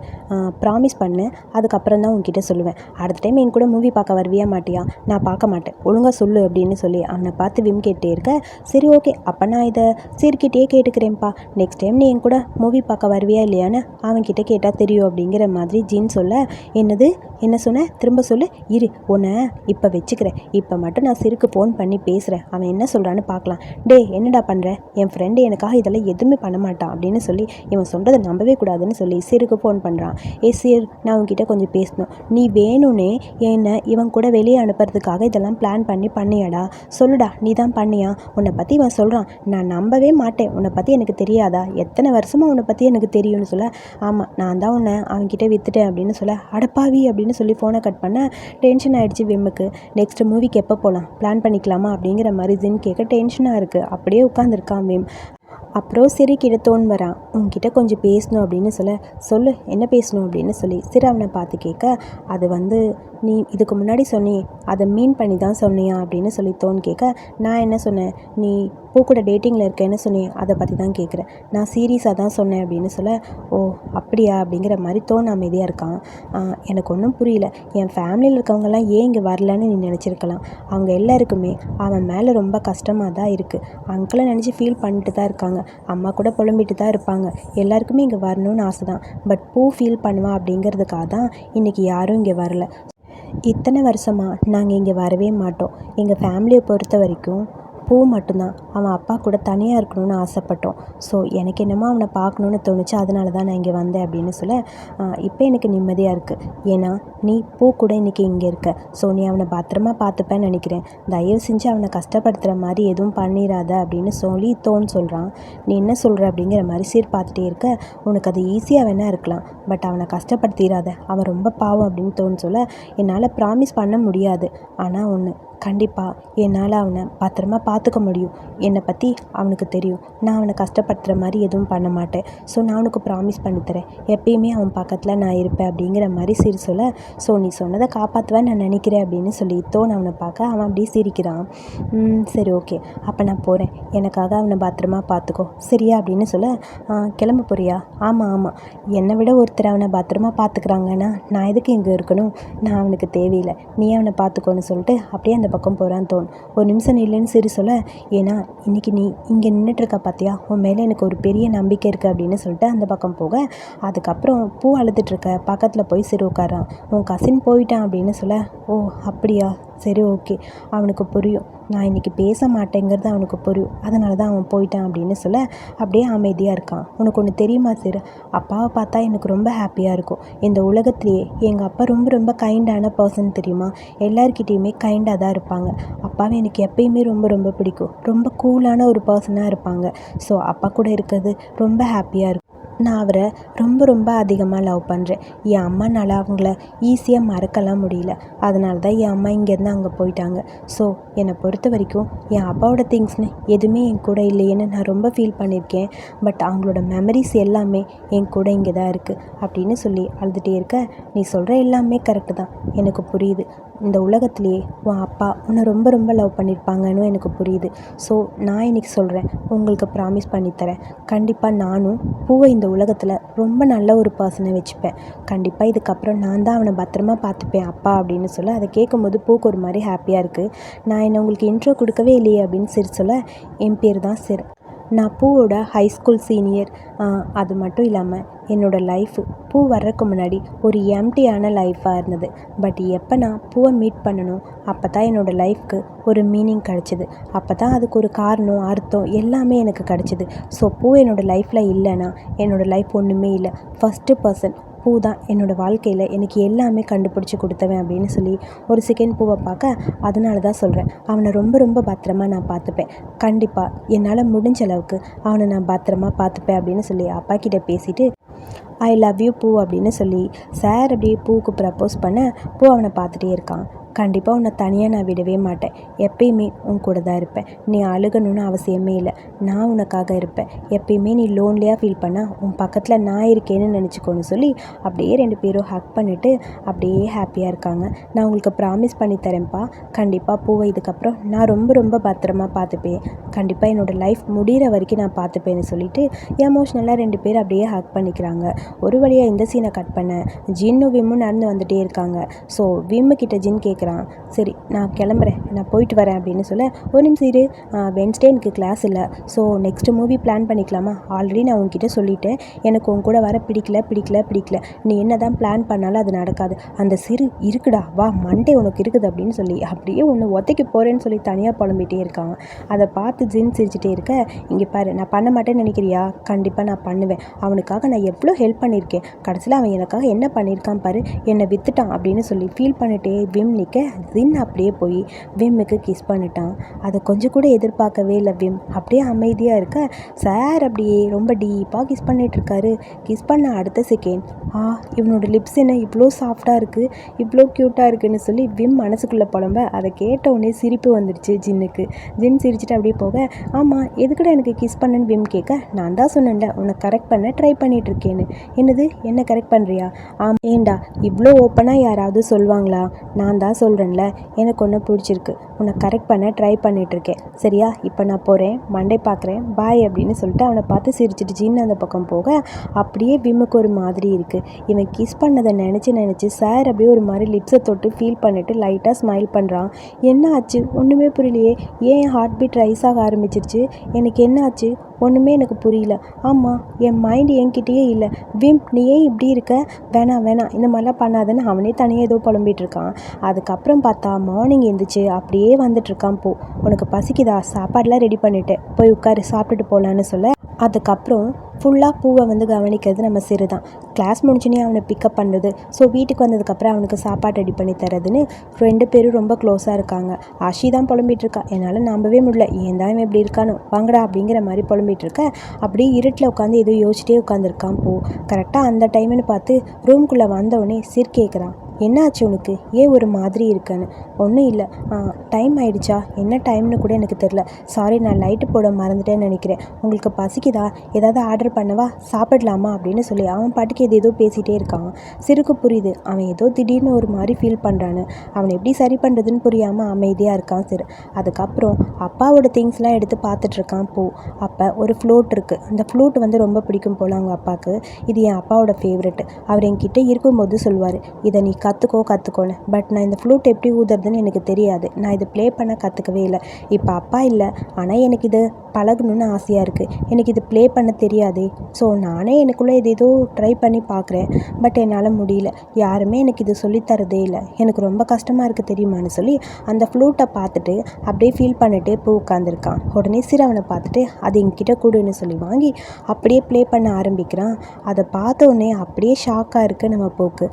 ப்ராமிஸ் பண்ணு அதுக்கப்புறம் தான் உங்ககிட்ட சொல்லுவேன். அடுத்த டைம் என் கூட மூவி பார்க்க வருவியா மாட்டியா? நான் பார்க்க மாட்டேன். ஒழுங்காக சொல்லு அப்படின்னு சொல்லி அவனை பார்த்து விம் கேட்டே இருக்க சரி ஓகே அப்போ நான் இதை சீர்கிட்டே கேட்டுக்கிறேன்ப்பா. நெக்ஸ்ட் டைம் நீ என் கூட மூவி பார்க்க வருவியா இல்லையான்னு அவன்கிட்ட கேட்டால் தெரியும் அப்படிங்கிற மாதிரி ஜீன் சொல்ல என்னது? என்ன சொன்ன? திரும்ப சொல்லு. இரு உன்னை இப்போ வச்சுக்கிறேன். இப்போ மட்டும் நான் சிறுக்கு ஃபோன் பண்ணி பேசுகிறேன் அவன் என்ன சொல்கிறான்னு பார்க்கலாம். டேய் என்னடா பண்ணுற என் ஃப்ரெண்டு எனக்காக இதெல்லாம் எதுவுமே பண்ண மாட்டான் அப்படின்னு சொல்லி இவன் சொல்கிறத நம்பவே கூடாதுன்னு சொல்லி சீருக்கு ஃபோன் பண்ணுறான் ஏ சீர் நான் உன்கிட்ட கொஞ்சம் பேசணும். நீ வேணும்னே என்னை இவன் கூட வெளியே அனுப்புறதுக்காக இதெல்லாம் பிளான் பண்ணி பண்ணியாடா. சொல்லுடா நீ தான் பண்ணியா? உன்னை பற்றி இவன் சொல்கிறான் நான் நம்பவே மாட்டேன். உன்னை பற்றி எனக்கு தெரியாதா? எத்தனை வருஷமாக உன்னை பற்றி எனக்கு தெரியும்னு சொல்ல? ஆமாம் நான் தான் உன்னை அவன்கிட்ட விற்றுட்டேன் அப்படின்னு சொல்ல அடப்பாவி அப்படின்னு சொல்லி ஃபோனை கட் பண்ண டென்ஷன் ஆகிடுச்சு விம்முக்கு. நெக்ஸ்ட் மூவிக்கு எப்போ போகலாம் பிளான் பண்ணிக்கலாமா? அப்படிங்கிற மாதிரி ஜின் கேட்க டென்ஷனாக இருக்குது அப்படியே உட்காந்துருக்கான் விம் அப்புறம் சிறு கிட்ட வரான். உன்கிட்ட கொஞ்சம் பேசணும் அப்படின்னு சொல்ல சொல்லு என்ன பேசணும்? அப்படின்னு சொல்லி சிறு அவனை பார்த்து கேட்க அது வந்து நீ இதுக்கு முன்னாடி சொன்னி அதை மீன் பண்ணி தான் சொன்னியா? அப்படின்னு சொல்லி தோன் கேட்க நான் என்ன சொன்னேன்? நீ பூ கூட டேட்டிங்கில் இருக்கேன்னு சொன்னி அதை பற்றி தான் கேட்குறேன் நான் சீரியஸாக தான் சொன்னேன் அப்படின்னு சொல்ல ஓ அப்படியா? அப்படிங்கிற மாதிரி தோன் அமைதியாக இருக்கான். எனக்கு ஒன்றும் புரியல. என் ஃபேமிலியில் இருக்கவங்கெல்லாம் ஏன் இங்கே வரலன்னு நீ நினச்சிருக்கலாம். அவங்க எல்லாருக்குமே அவன் மேலே ரொம்ப கஷ்டமாக தான் இருக்குது அங்கிளை நினச்சி ஃபீல் பண்ணிட்டு தான் இருக்காங்க. அம்மா கூட புலம்பிட்டு தான் இருப்பாங்க. எல்லாருக்குமே இங்கே வரணும்னு ஆசை தான் பட் பூ ஃபீல் பண்ணுவா அப்படிங்கிறதுக்காக தான் இன்றைக்கி யாரும் இங்கே வரல. இத்தனை வருஷமாக நாங்கள் இங்கே வரவே மாட்டோம். எங்கள் ஃபேமிலியை பொறுத்த வரைக்கும் பூ மட்டும்தான். அவன் அப்பா கூட தனியாக இருக்கணும்னு ஆசைப்பட்டோம். ஸோ எனக்கு என்னமோ அவனை பார்க்கணுன்னு தோணுச்சு. அதனால தான் நான் இங்கே வந்தேன் அப்படின்னு சொல்ல இப்போ எனக்கு நிம்மதியாக இருக்குது ஏன்னா நீ பூ கூட இன்றைக்கி இங்கே இருக்க. ஸோ நீ அவனை பத்திரமா பார்த்துப்பேன்னு நினைக்கிறேன். தயவு செஞ்சு அவனை கஷ்டப்படுத்துகிற மாதிரி எதுவும் பண்ணிடாத அப்படின்னு சொல்லி தோன்னு சொல்கிறான் நீ என்ன சொல்கிற அப்படிங்கிற மாதிரி சீர் பார்த்துட்டே இருக்க உனக்கு அது ஈஸியாக வேணால் இருக்கலாம். பட் அவனை கஷ்டப்படுத்திடாத அவன் ரொம்ப பாவம் அப்படின்னு தோணு சொல்ல என்னால் ப்ராமிஸ் பண்ண முடியாது. ஆனால் ஒன்று கண்டிப்பாக என்னால் அவனை பத்திரமா பார்த்துக்க முடியும். என்னை பற்றி அவனுக்கு தெரியும். நான் அவனை கஷ்டப்படுத்துகிற மாதிரி எதுவும் பண்ண மாட்டேன். ஸோ நான் அவனுக்கு ப்ராமிஸ் பண்ணித்தரேன் எப்பயுமே அவன் பக்கத்தில் நான் இருப்பேன் அப்படிங்கிற மாதிரி சிரி சொல்ல. ஸோ நீ சொன்னதை காப்பாற்றுவேன் நான் நினைக்கிறேன் அப்படின்னு சொல்லி தோன் அவனை பார்க்க அவன் அப்படியே சிரிக்கிறான். சரி ஓகே அப்போ நான் போகிறேன் எனக்காக அவனை பத்திரமா பார்த்துக்கோ சரியா? அப்படின்னு சொல்ல கிளம்ப போறியா? ஆமாம் ஆமாம் என்னை விட ஒருத்தர் அவனை பத்திரமா பார்த்துக்கிறாங்கன்னா நான் எதுக்கு இங்கே இருக்கணும்? நான் அவனுக்கு தேவையில்லை. நீ அவனை பார்த்துக்கோன்னு சொல்லிட்டு அப்படியே அந்த பக்கம் போகிறான்னு தோணும் ஒரு நிமிஷம் இல்லைன்னு சரி சொல்ல ஏன்னா இன்றைக்கி நீ இங்கே நின்றுட்டுருக்க பார்த்தியா உன் மேலே எனக்கு ஒரு பெரிய நம்பிக்கை இருக்குது அப்படின்னு சொல்லிட்டு அந்த பக்கம் போக அதுக்கப்புறம் பூ அழுதுட்டுருக்க. பக்கத்தில் போய் சரி உட்காரான் உன் கசின் போயிட்டான் அப்படின்னு சொல்ல ஓ அப்படியா? சரி ஓகே அவனுக்கு புரியும். நான் இன்றைக்கி பேச மாட்டேங்கிறது அவனுக்கு புரியும் அதனால தான் அவன் போயிட்டான் அப்படின்னு சொல்ல அப்படியே அமைதியாக இருக்கான். உனக்கு ஒன்று தெரியுமா சார் அப்பாவை பார்த்தா எனக்கு ரொம்ப ஹாப்பியாக இருக்கும். இந்த உலகத்துலேயே எங்கள் அப்பா ரொம்ப ரொம்ப கைண்டான பர்சன் தெரியுமா? எல்லாருக்கிட்டேயுமே கைண்டாக தான் இருப்பாங்க. அப்பாவை எனக்கு எப்பயுமே ரொம்ப ரொம்ப பிடிக்கும். ரொம்ப கூலான ஒரு பர்சனாக இருப்பாங்க. ஸோ அப்பா கூட இருக்கிறது ரொம்ப ஹாப்பியாக இருக்கும். நான் அவரை ரொம்ப ரொம்ப அதிகமாக லவ் பண்ணுறேன் என் அம்மானால் அவங்கள ஈஸியாக மறக்கலாம் முடியல. அதனால தான் என் அம்மா இங்கேருந்து அங்கே போயிட்டாங்க. ஸோ என்னை பொறுத்த வரைக்கும் என் அப்பாவோட திங்ஸ்னு எதுவுமே என் கூட இல்லையேன்னு நான் ரொம்ப ஃபீல் பண்ணியிருக்கேன். பட் அவங்களோட மெமரிஸ் எல்லாமே என் கூட இங்கே தான் இருக்குது அப்படின்னு சொல்லி அழுதுகிட்டே இருக்க நீ சொல்கிற எல்லாமே கரெக்டு தான். எனக்கு புரியுது. இந்த உலகத்துலேயே உன் அப்பா உன்னை ரொம்ப ரொம்ப லவ் பண்ணியிருப்பாங்கன்னு எனக்கு புரியுது. ஸோ நான் இன்றைக்கி சொல்கிறேன் உங்களுக்கு ப்ராமிஸ் பண்ணித்தரேன். கண்டிப்பாக நானும் பூவை இந்த உலகத்தில் ரொம்ப நல்ல ஒரு பர்சனை வச்சுப்பேன். கண்டிப்பாக இதுக்கப்புறம் நான் தான் அவனை பத்திரமா பார்த்துப்பேன் அப்பா அப்படின்னு சொல்ல. அதை கேட்கும்போது பூக்கு ஒரு மாதிரி ஹாப்பியாக இருக்குது நான் என்ன உங்களுக்கு இன்ட்ரோ கொடுக்கவே இல்லையே அப்படின்னு சரி சொல்ல என் பேர் தான் சிறு நான் பூவோட ஹை ஸ்கூல் சீனியர் அது மட்டும் இல்லாமல் என்னோடய லைஃபு பூ வர்றதுக்கு முன்னாடி ஒரு எம்டியான லைஃப்பாக இருந்தது. பட் எப்போ நான் பூவை மீட் பண்ணணும் அப்போ தான் என்னோடய லைஃப்க்கு ஒரு மீனிங் கிடச்சிது. அப்போ தான் அதுக்கு ஒரு காரணம் அர்த்தம் எல்லாமே எனக்கு கிடச்சிது. ஸோ பூ என்னோடய லைஃப்பில் இல்லைன்னா என்னோடய லைஃப் ஒன்றுமே இல்லை. ஃபஸ்ட்டு பர்சன் பூ தான் என்னோடய வாழ்க்கையில் எனக்கு எல்லாமே கண்டுபிடிச்சி கொடுத்தவன் அப்படின்னு சொல்லி ஒரு செகண்ட் பூவை பார்க்க அதனால தான் சொல்கிறேன் அவனை ரொம்ப ரொம்ப பத்திரமா நான் பார்த்துப்பேன். கண்டிப்பாக என்னால் முடிஞ்ச அளவுக்கு அவனை நான் பத்திரமா பார்த்துப்பேன் அப்படின்னு சொல்லி அப்பா கிட்டே பேசிவிட்டு ஐ லவ் யூ பூ அப்படின்னு சொல்லி சார் அப்படியே பூவுக்கு ப்ரப்போஸ் பண்ண பூ அவனை பார்த்துட்டே இருக்கான். கண்டிப்பாக உன்னை தனியாக நான் விடவே மாட்டேன். எப்பயுமே உன் கூட தான் இருப்பேன். நீ அழுகணும்னு அவசியமே இல்லை. நான் உனக்காக இருப்பேன். எப்பயுமே நீ லோன்லியாக ஃபீல் பண்ணால் உன் பக்கத்தில் நான் இருக்கேன்னு நினச்சிக்கோன்னு சொல்லி அப்படியே ரெண்டு பேரும் ஹக் பண்ணிவிட்டு அப்படியே ஹாப்பியாக இருக்காங்க. நான் உங்களுக்கு ப்ராமிஸ் பண்ணி தரேன்ப்பா. கண்டிப்பாக பூவை இதுக்கப்புறம் நான் ரொம்ப ரொம்ப பத்திரமா பார்த்துப்பேன். கண்டிப்பாக என்னோடய லைஃப் முடிகிற வரைக்கும் நான் பார்த்துப்பேன்னு சொல்லிட்டு எமோஷ்னலாக ரெண்டு பேர் அப்படியே ஹக் பண்ணிக்கிறாங்க. ஒரு வழியாக இந்த சீனை கட் பண்ண ஜின்னும் விம்மும் நடந்து வந்துகிட்டே இருக்காங்க. ஸோ விம்மு கிட்ட ஜின் கேட்குறான். சரி நான் கிளம்புறேன். நான் போயிட்டு வரேன் அப்படின்னு சொல்ல ஒரு நிமிஷம் இரு. வென்ஸ்டே எனக்கு கிளாஸ் இல்லை. ஸோ நெக்ஸ்ட் மூவி பிளான் பண்ணிக்கலாமா? ஆல்ரெடி நான் உங்ககிட்ட சொல்லிட்டேன். எனக்கு உன் கூட வர பிடிக்கல பிடிக்கல பிடிக்கல. நீ என்ன தான் பிளான் பண்ணாலும் அது நடக்காது. அந்த சிறு இருக்குடா வா மண்டே உனக்கு இருக்குது அப்படின்னு சொல்லி அப்படியே ஒன்று ஒத்தைக்கு போகிறேன்னு சொல்லி தனியாக புலம்பிகிட்டே இருக்காங்க அதை பார்த்து ஜின் சிரிச்சிட்டே இருக்க இங்கே பாரு நான் பண்ண மாட்டேன்னு நினைக்கிறியா? கண்டிப்பாக நான் பண்ணுவேன். அவனுக்காக நான் எவ்வளோ ஹெல்ப் பண்ணியிருக்கேன். கடைசியில் அவன் எனக்காக என்ன பண்ணியிருக்கான் பாரு. என்னை வித்துட்டான் அப்படின்னு சொல்லி ஃபீல் பண்ணிட்டே விம் நிற்க ஜின் அப்படியே போய் விம்முக்கு கிஸ் பண்ணிட்டான். அதை கொஞ்சம் கூட எதிர்பார்க்கவே இல்லை விம். அப்படியே அமைதியாக இருக்க சார் அப்படியே ரொம்ப டீப்பாக கிஸ் பண்ணிகிட்ருக்காரு கிஸ் பண்ண அடுத்த செகண்ட் ஆ இவனோட லிப்ஸ் என்ன இவ்வளோ சாஃப்டாக இருக்குது இவ்வளோ க்யூட்டாக இருக்குன்னு சொல்லி விம் மனசுக்குள்ளே புலம்ப அதை கேட்ட உடனே சிரிப்பு வந்துடுச்சு ஜின்னுக்கு. ஜின் சிரிச்சிட்டு அப்படியே போக ஆமாம் எதுக்குடா எனக்கு கிஸ் பண்ணுன்னு விம் கேட்க நான் தான் சொன்னேன்ல உன்னை கரெக்ட் பண்ண ட்ரை பண்ணிகிட்ருக்கேன்னு என்னது? என்ன கரெக்ட் பண்ணுறியா ஆம் ஏண்டா இவ்வளோ ஓப்பனாக யாராவது சொல்லுவாங்களா நான் தான் சொல்கிறேன்ல எனக்கு ஒன்று பிடிச்சிருக்கு. உன்னை கரெக்ட் பண்ண ட்ரை பண்ணிகிட்ருக்கேன் சரியா? இப்போ நான் போகிறேன் மண்டே பார்க்குறேன் பாய் அப்படின்னு சொல்லிட்டு அவனை பார்த்து சிரிச்சிட்டு ஜீன்னு அந்த பக்கம் போக அப்படியே விம்முக்கு ஒரு மாதிரி இருக்குது இவன் கிஸ் பண்ணதை நினச்சி நினச்சி சார் அப்படியே ஒரு மாதிரி லிப்ஸை தொட்டு ஃபீல் பண்ணிவிட்டு லைட்டாக ஸ்மைல் பண்ணுறான் என்ன ஆச்சு? ஒன்றுமே புரியலையே. ஏன் ஹார்ட் பீட் ரைஸ் ஆக ஆரம்பிச்சிருச்சு? எனக்கு என்ன ஆச்சு? ஒன்றுமே எனக்கு புரியல. ஆமாம் என் மைண்டு என்கிட்டயே இல்லை. விம் நீ ஏன் இப்படி இருக்க? வேணாம் வேணாம். இந்த மாதிரிலாம் பண்ணாதேன்னு அவனே தனியாக ஏதோ புலம்பிட்டு இருக்கான். அதுக்கப்புறம் பார்த்தா மார்னிங் எழுந்திரிச்சு அப்படியே வந்துட்டுருக்கான் போ. உனக்கு பசிக்குதா? சாப்பாடெலாம் ரெடி பண்ணிட்டேன். போய் உட்காரு சாப்பிட்டுட்டு போகலான்னு சொல்ல. அதுக்கப்புறம் ஃபுல்லாக பூவை வந்து கவனிக்கிறது நம்ம சிறு தான் கிளாஸ் முடிஞ்சுனே அவனை பிக்கப் பண்ணுறது ஸோ வீட்டுக்கு வந்ததுக்கப்புறம் அவனுக்கு சாப்பாடு ரெடி பண்ணி தரதுன்னு ரெண்டு பேரும் ரொம்ப க்ளோஸாக இருக்காங்க. ஆஷி தான் புலம்பிட்டு இருக்கா. என்னால் நம்பவே முடியல. ஏன் தான் இவன் இப்படி இருக்கானோ? வாங்கடா அப்படிங்கிற மாதிரி புலம்பிகிட்ருக்க அப்படியே இருட்டில் உட்காந்து ஏதோ யோசிச்சிட்டே உட்காந்துருக்கான் பூ. கரெக்டாக அந்த டைம்னு பார்த்து ரூம்குள்ளே வந்தவொடனே சிர் கேட்குறான் என்னாச்சு உனக்கு? ஏன் ஒரு மாதிரி இருக்கன்னு? ஒன்றும் இல்லை. டைம் ஆயிடுச்சா? என்ன டைம்னு கூட எனக்கு தெரில சாரி நான் லைட்டு போட மறந்துட்டேன்னு நினைக்கிறேன். உங்களுக்கு பசிக்குதா? ஏதாவது ஆர்டர் பண்ணவா? சாப்பிடலாமா? அப்படின்னு சொல்லி அவன் பாட்டுக்கு எது ஏதோ பேசிகிட்டே இருக்கான். சிறுக்கு புரியுது. அவன் ஏதோ திடீர்னு ஒரு மாதிரி ஃபீல் பண்ணுறான்னு அவனை எப்படி சரி பண்ணுறதுன்னு புரியாமல் அமைதியாக இருக்கான் சிறு. அதுக்கப்புறம் அப்பாவோட திங்ஸ்லாம் எடுத்து பார்த்துட்ருக்கான் போ. அப்போ ஒரு ஃப்ளோட் இருக்குது அந்த ஃப்ளூட் வந்து ரொம்ப பிடிக்கும் போல் அவங்க அப்பாவுக்கு இது என் அப்பாவோட ஃபேவரெட் அவர் என்கிட்ட இருக்கும்போது சொல்லுவார் இதை நீ கற்றுக்கோ கற்றுக்கோன்னு. பட் நான் இந்த ஃப்ளூட் எப்படி ஊதுறதுன்னு எனக்கு தெரியாது. நான் இதை ப்ளே பண்ண கற்றுக்கவே இல்லை. இப்போ அப்பா இல்லை. ஆனால் எனக்கு இது பழகணுன்னு ஆசையாக இருக்குது எனக்கு இது ப்ளே பண்ண தெரியாதே. ஸோ நானே எனக்குள்ளே இது ஏதோ ட்ரை பண்ணி பார்க்குறேன் பட் என்னால் முடியல. யாருமே எனக்கு இது சொல்லித்தரதே இல்லை. எனக்கு ரொம்ப கஷ்டமாக இருக்குது தெரியுமான்னு சொல்லி அந்த ஃப்ளூட்டை பார்த்துட்டு அப்படியே ஃபீல் பண்ணிட்டே போய் உட்காந்துருக்கான் உடனே சிறவனை பார்த்துட்டு அது என்கிட்ட கொடுன்னு சொல்லி வாங்கி அப்படியே ப்ளே பண்ண ஆரம்பிக்கிறான். அதை பார்த்த உடனே அப்படியே ஷாக்காக இருக்குது நம்ம போக்கு.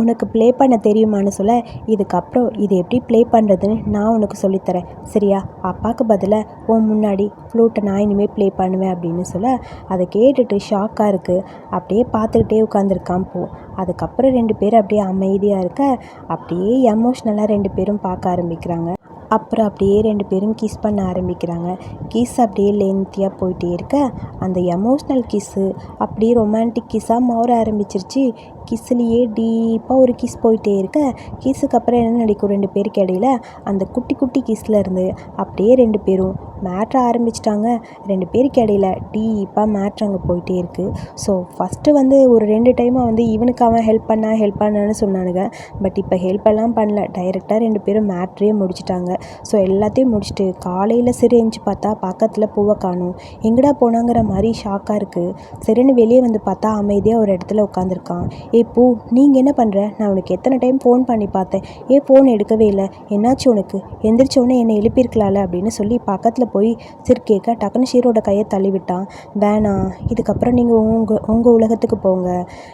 உனக்கு ப்ளே பண்ண தெரியுமான்னு சொல்ல இதுக்கப்புறம் இது எப்படி ப்ளே பண்ணுறதுன்னு நான் உனக்கு சொல்லித்தரேன். சரியா? அப்பாவுக்கு பதிலாக உன் முன்னாடி ஃப்ளூட்டை நான் இனிமேல் ப்ளே பண்ணுவேன் அப்படின்னு சொல்ல அதை கேட்டுட்டு ஷாக்காக இருக்குது அப்படியே பார்த்துக்கிட்டே உட்காந்துருக்கான் போ. அதுக்கப்புறம் ரெண்டு பேரும் அப்படியே அமைதியாக இருக்க அப்படியே எமோஷ்னலாக ரெண்டு பேரும் பார்க்க ஆரம்பிக்கிறாங்க. அப்புறம் அப்படியே ரெண்டு பேரும் கிஸ் பண்ண ஆரம்பிக்கிறாங்க. கிஸ் அப்படியே லென்த்தியாக போயிட்டே இருக்க. அந்த எமோஷ்னல் கிஸ்ஸு அப்படியே ரொமான்டிக் கிஸ்ஸாக மாற ஆரம்பிச்சிருச்சு. கிஸ்ஸுலேயே டீப்பாக ஒரு கிஸ் போயிட்டே இருக்க. கிஸ்ஸுக்கு அப்புறம் என்ன நடிக்கும் ரெண்டு பேருக்கு இடையில? அந்த குட்டி குட்டி கிஸ்ல இருந்து அப்படியே ரெண்டு பேரும் மேட்ரு ஆரம்பிச்சிட்டாங்க. ரெண்டு பேருக்கு இடையில டீப்பாக மேட்ரு அங்கே போயிட்டே இருக்குது ஸோ ஃபஸ்ட்டு வந்து ஒரு ரெண்டு டைமாக வந்து இவனுக்கு அவன் ஹெல்ப் பண்ணா ஹெல்ப் பண்ணான்னு சொன்னானுங்க. பட் இப்போ ஹெல்ப் எல்லாம் பண்ணல. டைரெக்டாக ரெண்டு பேரும் மேட்ரே முடிச்சிட்டாங்க. ஸோ எல்லாத்தையும் முடிச்சுட்டு காலையில் சரி எஞ்சி பார்த்தா பக்கத்தில் பூவை காணும். எங்கடா போனாங்கிற மாதிரி ஷாக்காக இருக்குது சரின்னு வெளியே வந்து பார்த்தா அமைதியாக ஒரு இடத்துல உட்காந்துருக்கான் ஏ பூ. நீங்கள் என்ன பண்ணுற நான் உனக்கு எத்தனை டைம் ஃபோன் பண்ணி பார்த்தேன். ஏ ஃபோன் எடுக்கவே இல்லை. என்னாச்சு உனக்கு? எந்திரிச்ச உடனே என்னை எழுப்பியிருக்கலாம்ல அப்படின்னு சொல்லி பக்கத்தில் போய் சிறு கேட்க டக்குன்னு ஷீரோட கையை தள்ளிவிட்டான். வேணாம் இதுக்கப்புறம் நீங்கள் உங்கள் உங்கள் உலகத்துக்கு போங்க.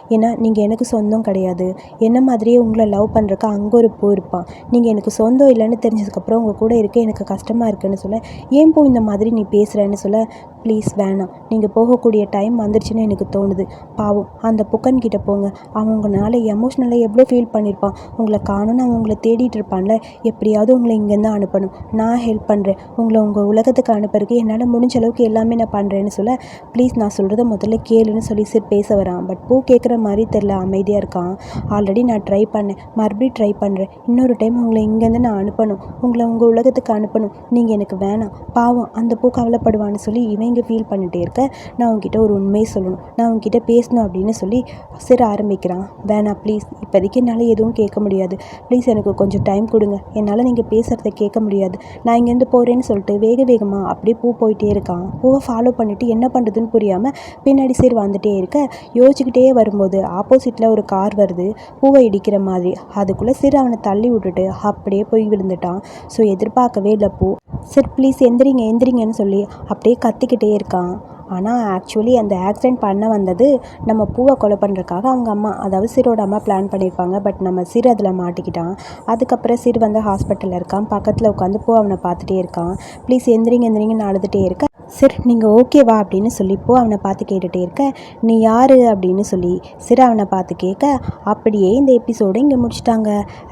ஏன்னா நீங்கள் எனக்கு சொந்தம் கிடையாது. என்ன மாதிரியே உங்களை லவ் பண்ணுறக்கு அங்கே ஒரு பூ இருப்பான். நீங்கள் எனக்கு சொந்தம் இல்லைன்னு தெரிஞ்சதுக்கப்புறம் உங்கள் கூட இருக்க எனக்கு கஷ்டமாக இருக்குன்னு சொல்ல ஏன் பூ இந்த மாதிரி நீ பேசுகிறேன்னு சொல்ல? ப்ளீஸ் வேணாம். நீங்கள் போகக்கூடிய டைம் வந்துருச்சுன்னு எனக்கு தோணுது. பாவம். அந்த புக்கன்கிட்ட போங்க. அவங்கனால எமோஷ்னலாக எவ்வளோ ஃபீல் பண்ணியிருப்பான் உங்களை காணும்னு அவன் உங்களை தேடிட்டு இருப்பான்ல? எப்படியாவது உங்களை இங்கேருந்து அனுப்பணும். நான் ஹெல்ப் பண்ணுறேன் உங்களை உங்கள் உலகத்துக்கு அனுப்புறதுக்கு என்னால் முடிஞ்ச அளவுக்கு எல்லாமே நான் பண்ணுறேன்னு சொல்ல ப்ளீஸ் நான் சொல்கிறத முதல்ல கேளுன்னு சொல்லி சிர் பேச வரான். பட் பூ கேட்குற மாதிரி தெரில அமைதியாக இருக்கான். ஆல்ரெடி நான் ட்ரை பண்ணேன். மறுபடியும் ட்ரை பண்ணுறேன் இன்னொரு டைம் உங்களை இங்கேருந்து நான் அனுப்பணும். உங்களை உங்கள் உலகத்துக்கு அனுப்பணும். நீங்கள் எனக்கு வேணாம். பாவம் அந்த பூ கவலைப்படுவான்னு சொல்லி இவன் இங்கே ஃபீல் பண்ணிகிட்டே இருக்க. நான் உங்ககிட்ட ஒரு உண்மையை சொல்லணும். நான் உங்ககிட்ட பேசணும் அப்படின்னு சொல்லி சிற ஆரம்பிக்கிறான். கேட்குறான். வேணாம் ப்ளீஸ் இப்போதைக்கு என்னால் எதுவும் கேட்க முடியாது. ப்ளீஸ் எனக்கு கொஞ்சம் டைம் கொடுங்க. என்னால் நீங்கள் பேசுகிறத கேட்க முடியாது. நான் இங்கேருந்து போகிறேன்னு சொல்லிட்டு வேக வேகமாக அப்படியே பூ போயிட்டே இருக்கான். பூவை ஃபாலோ பண்ணிவிட்டு என்ன பண்ணுறதுன்னு புரியாமல் பின்னாடி சரி வந்துட்டே இருக்க. யோசிச்சுக்கிட்டே வரும்போது ஆப்போசிட்டில் ஒரு கார் வருது. பூவை இடிக்கிற மாதிரி. அதுக்குள்ளே சிறு அவனை தள்ளி விட்டுட்டு அப்படியே போய் விழுந்துட்டான். ஸோ எதிர்பார்க்கவே இல்லை பூ. சரி ப்ளீஸ் எந்திரிங்க எந்திரிங்கன்னு சொல்லி அப்படியே கத்திக்கிட்டே இருக்கான். ஆனால் ஆக்சுவலி அந்த ஆக்சிடெண்ட் பண்ண வந்தது நம்ம பூவை கொலை பண்ணுறதுக்காக அவங்க அம்மா அதாவது சிரோட அம்மா பிளான் பண்ணியிருப்பாங்க. பட் நம்ம சிறு அதில் மாட்டிக்கிட்டான். அதுக்கப்புறம் சிறு வந்து ஹாஸ்பிட்டலில் இருக்கான். பக்கத்தில் உட்காந்து பூ அவனை பார்த்துட்டே இருக்கான். ப்ளீஸ் எந்திரிங்க எந்திரிங்கன்னு அழுதுகிட்டே இருக்க. சரி நீங்கள் ஓகேவா அப்படின்னு சொல்லி பூ அவனை பார்த்து கேட்டுகிட்டே இருக்க. நீ யார்? அப்படின்னு சொல்லி சிறு அவனை பார்த்து கேட்க அப்படியே இந்த எபிசோடு இங்கே முடிச்சிட்டாங்க.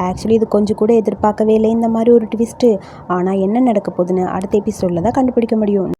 ஆக்சுவலி இது கொஞ்சம் கூட எதிர்பார்க்கவே இல்லை. இந்த மாதிரி ஒரு ட்விஸ்ட்டு ஆனால் என்ன நடக்க போகுதுன்னு அடுத்த எபிசோடில் தான் கண்டுபிடிக்க முடியும்.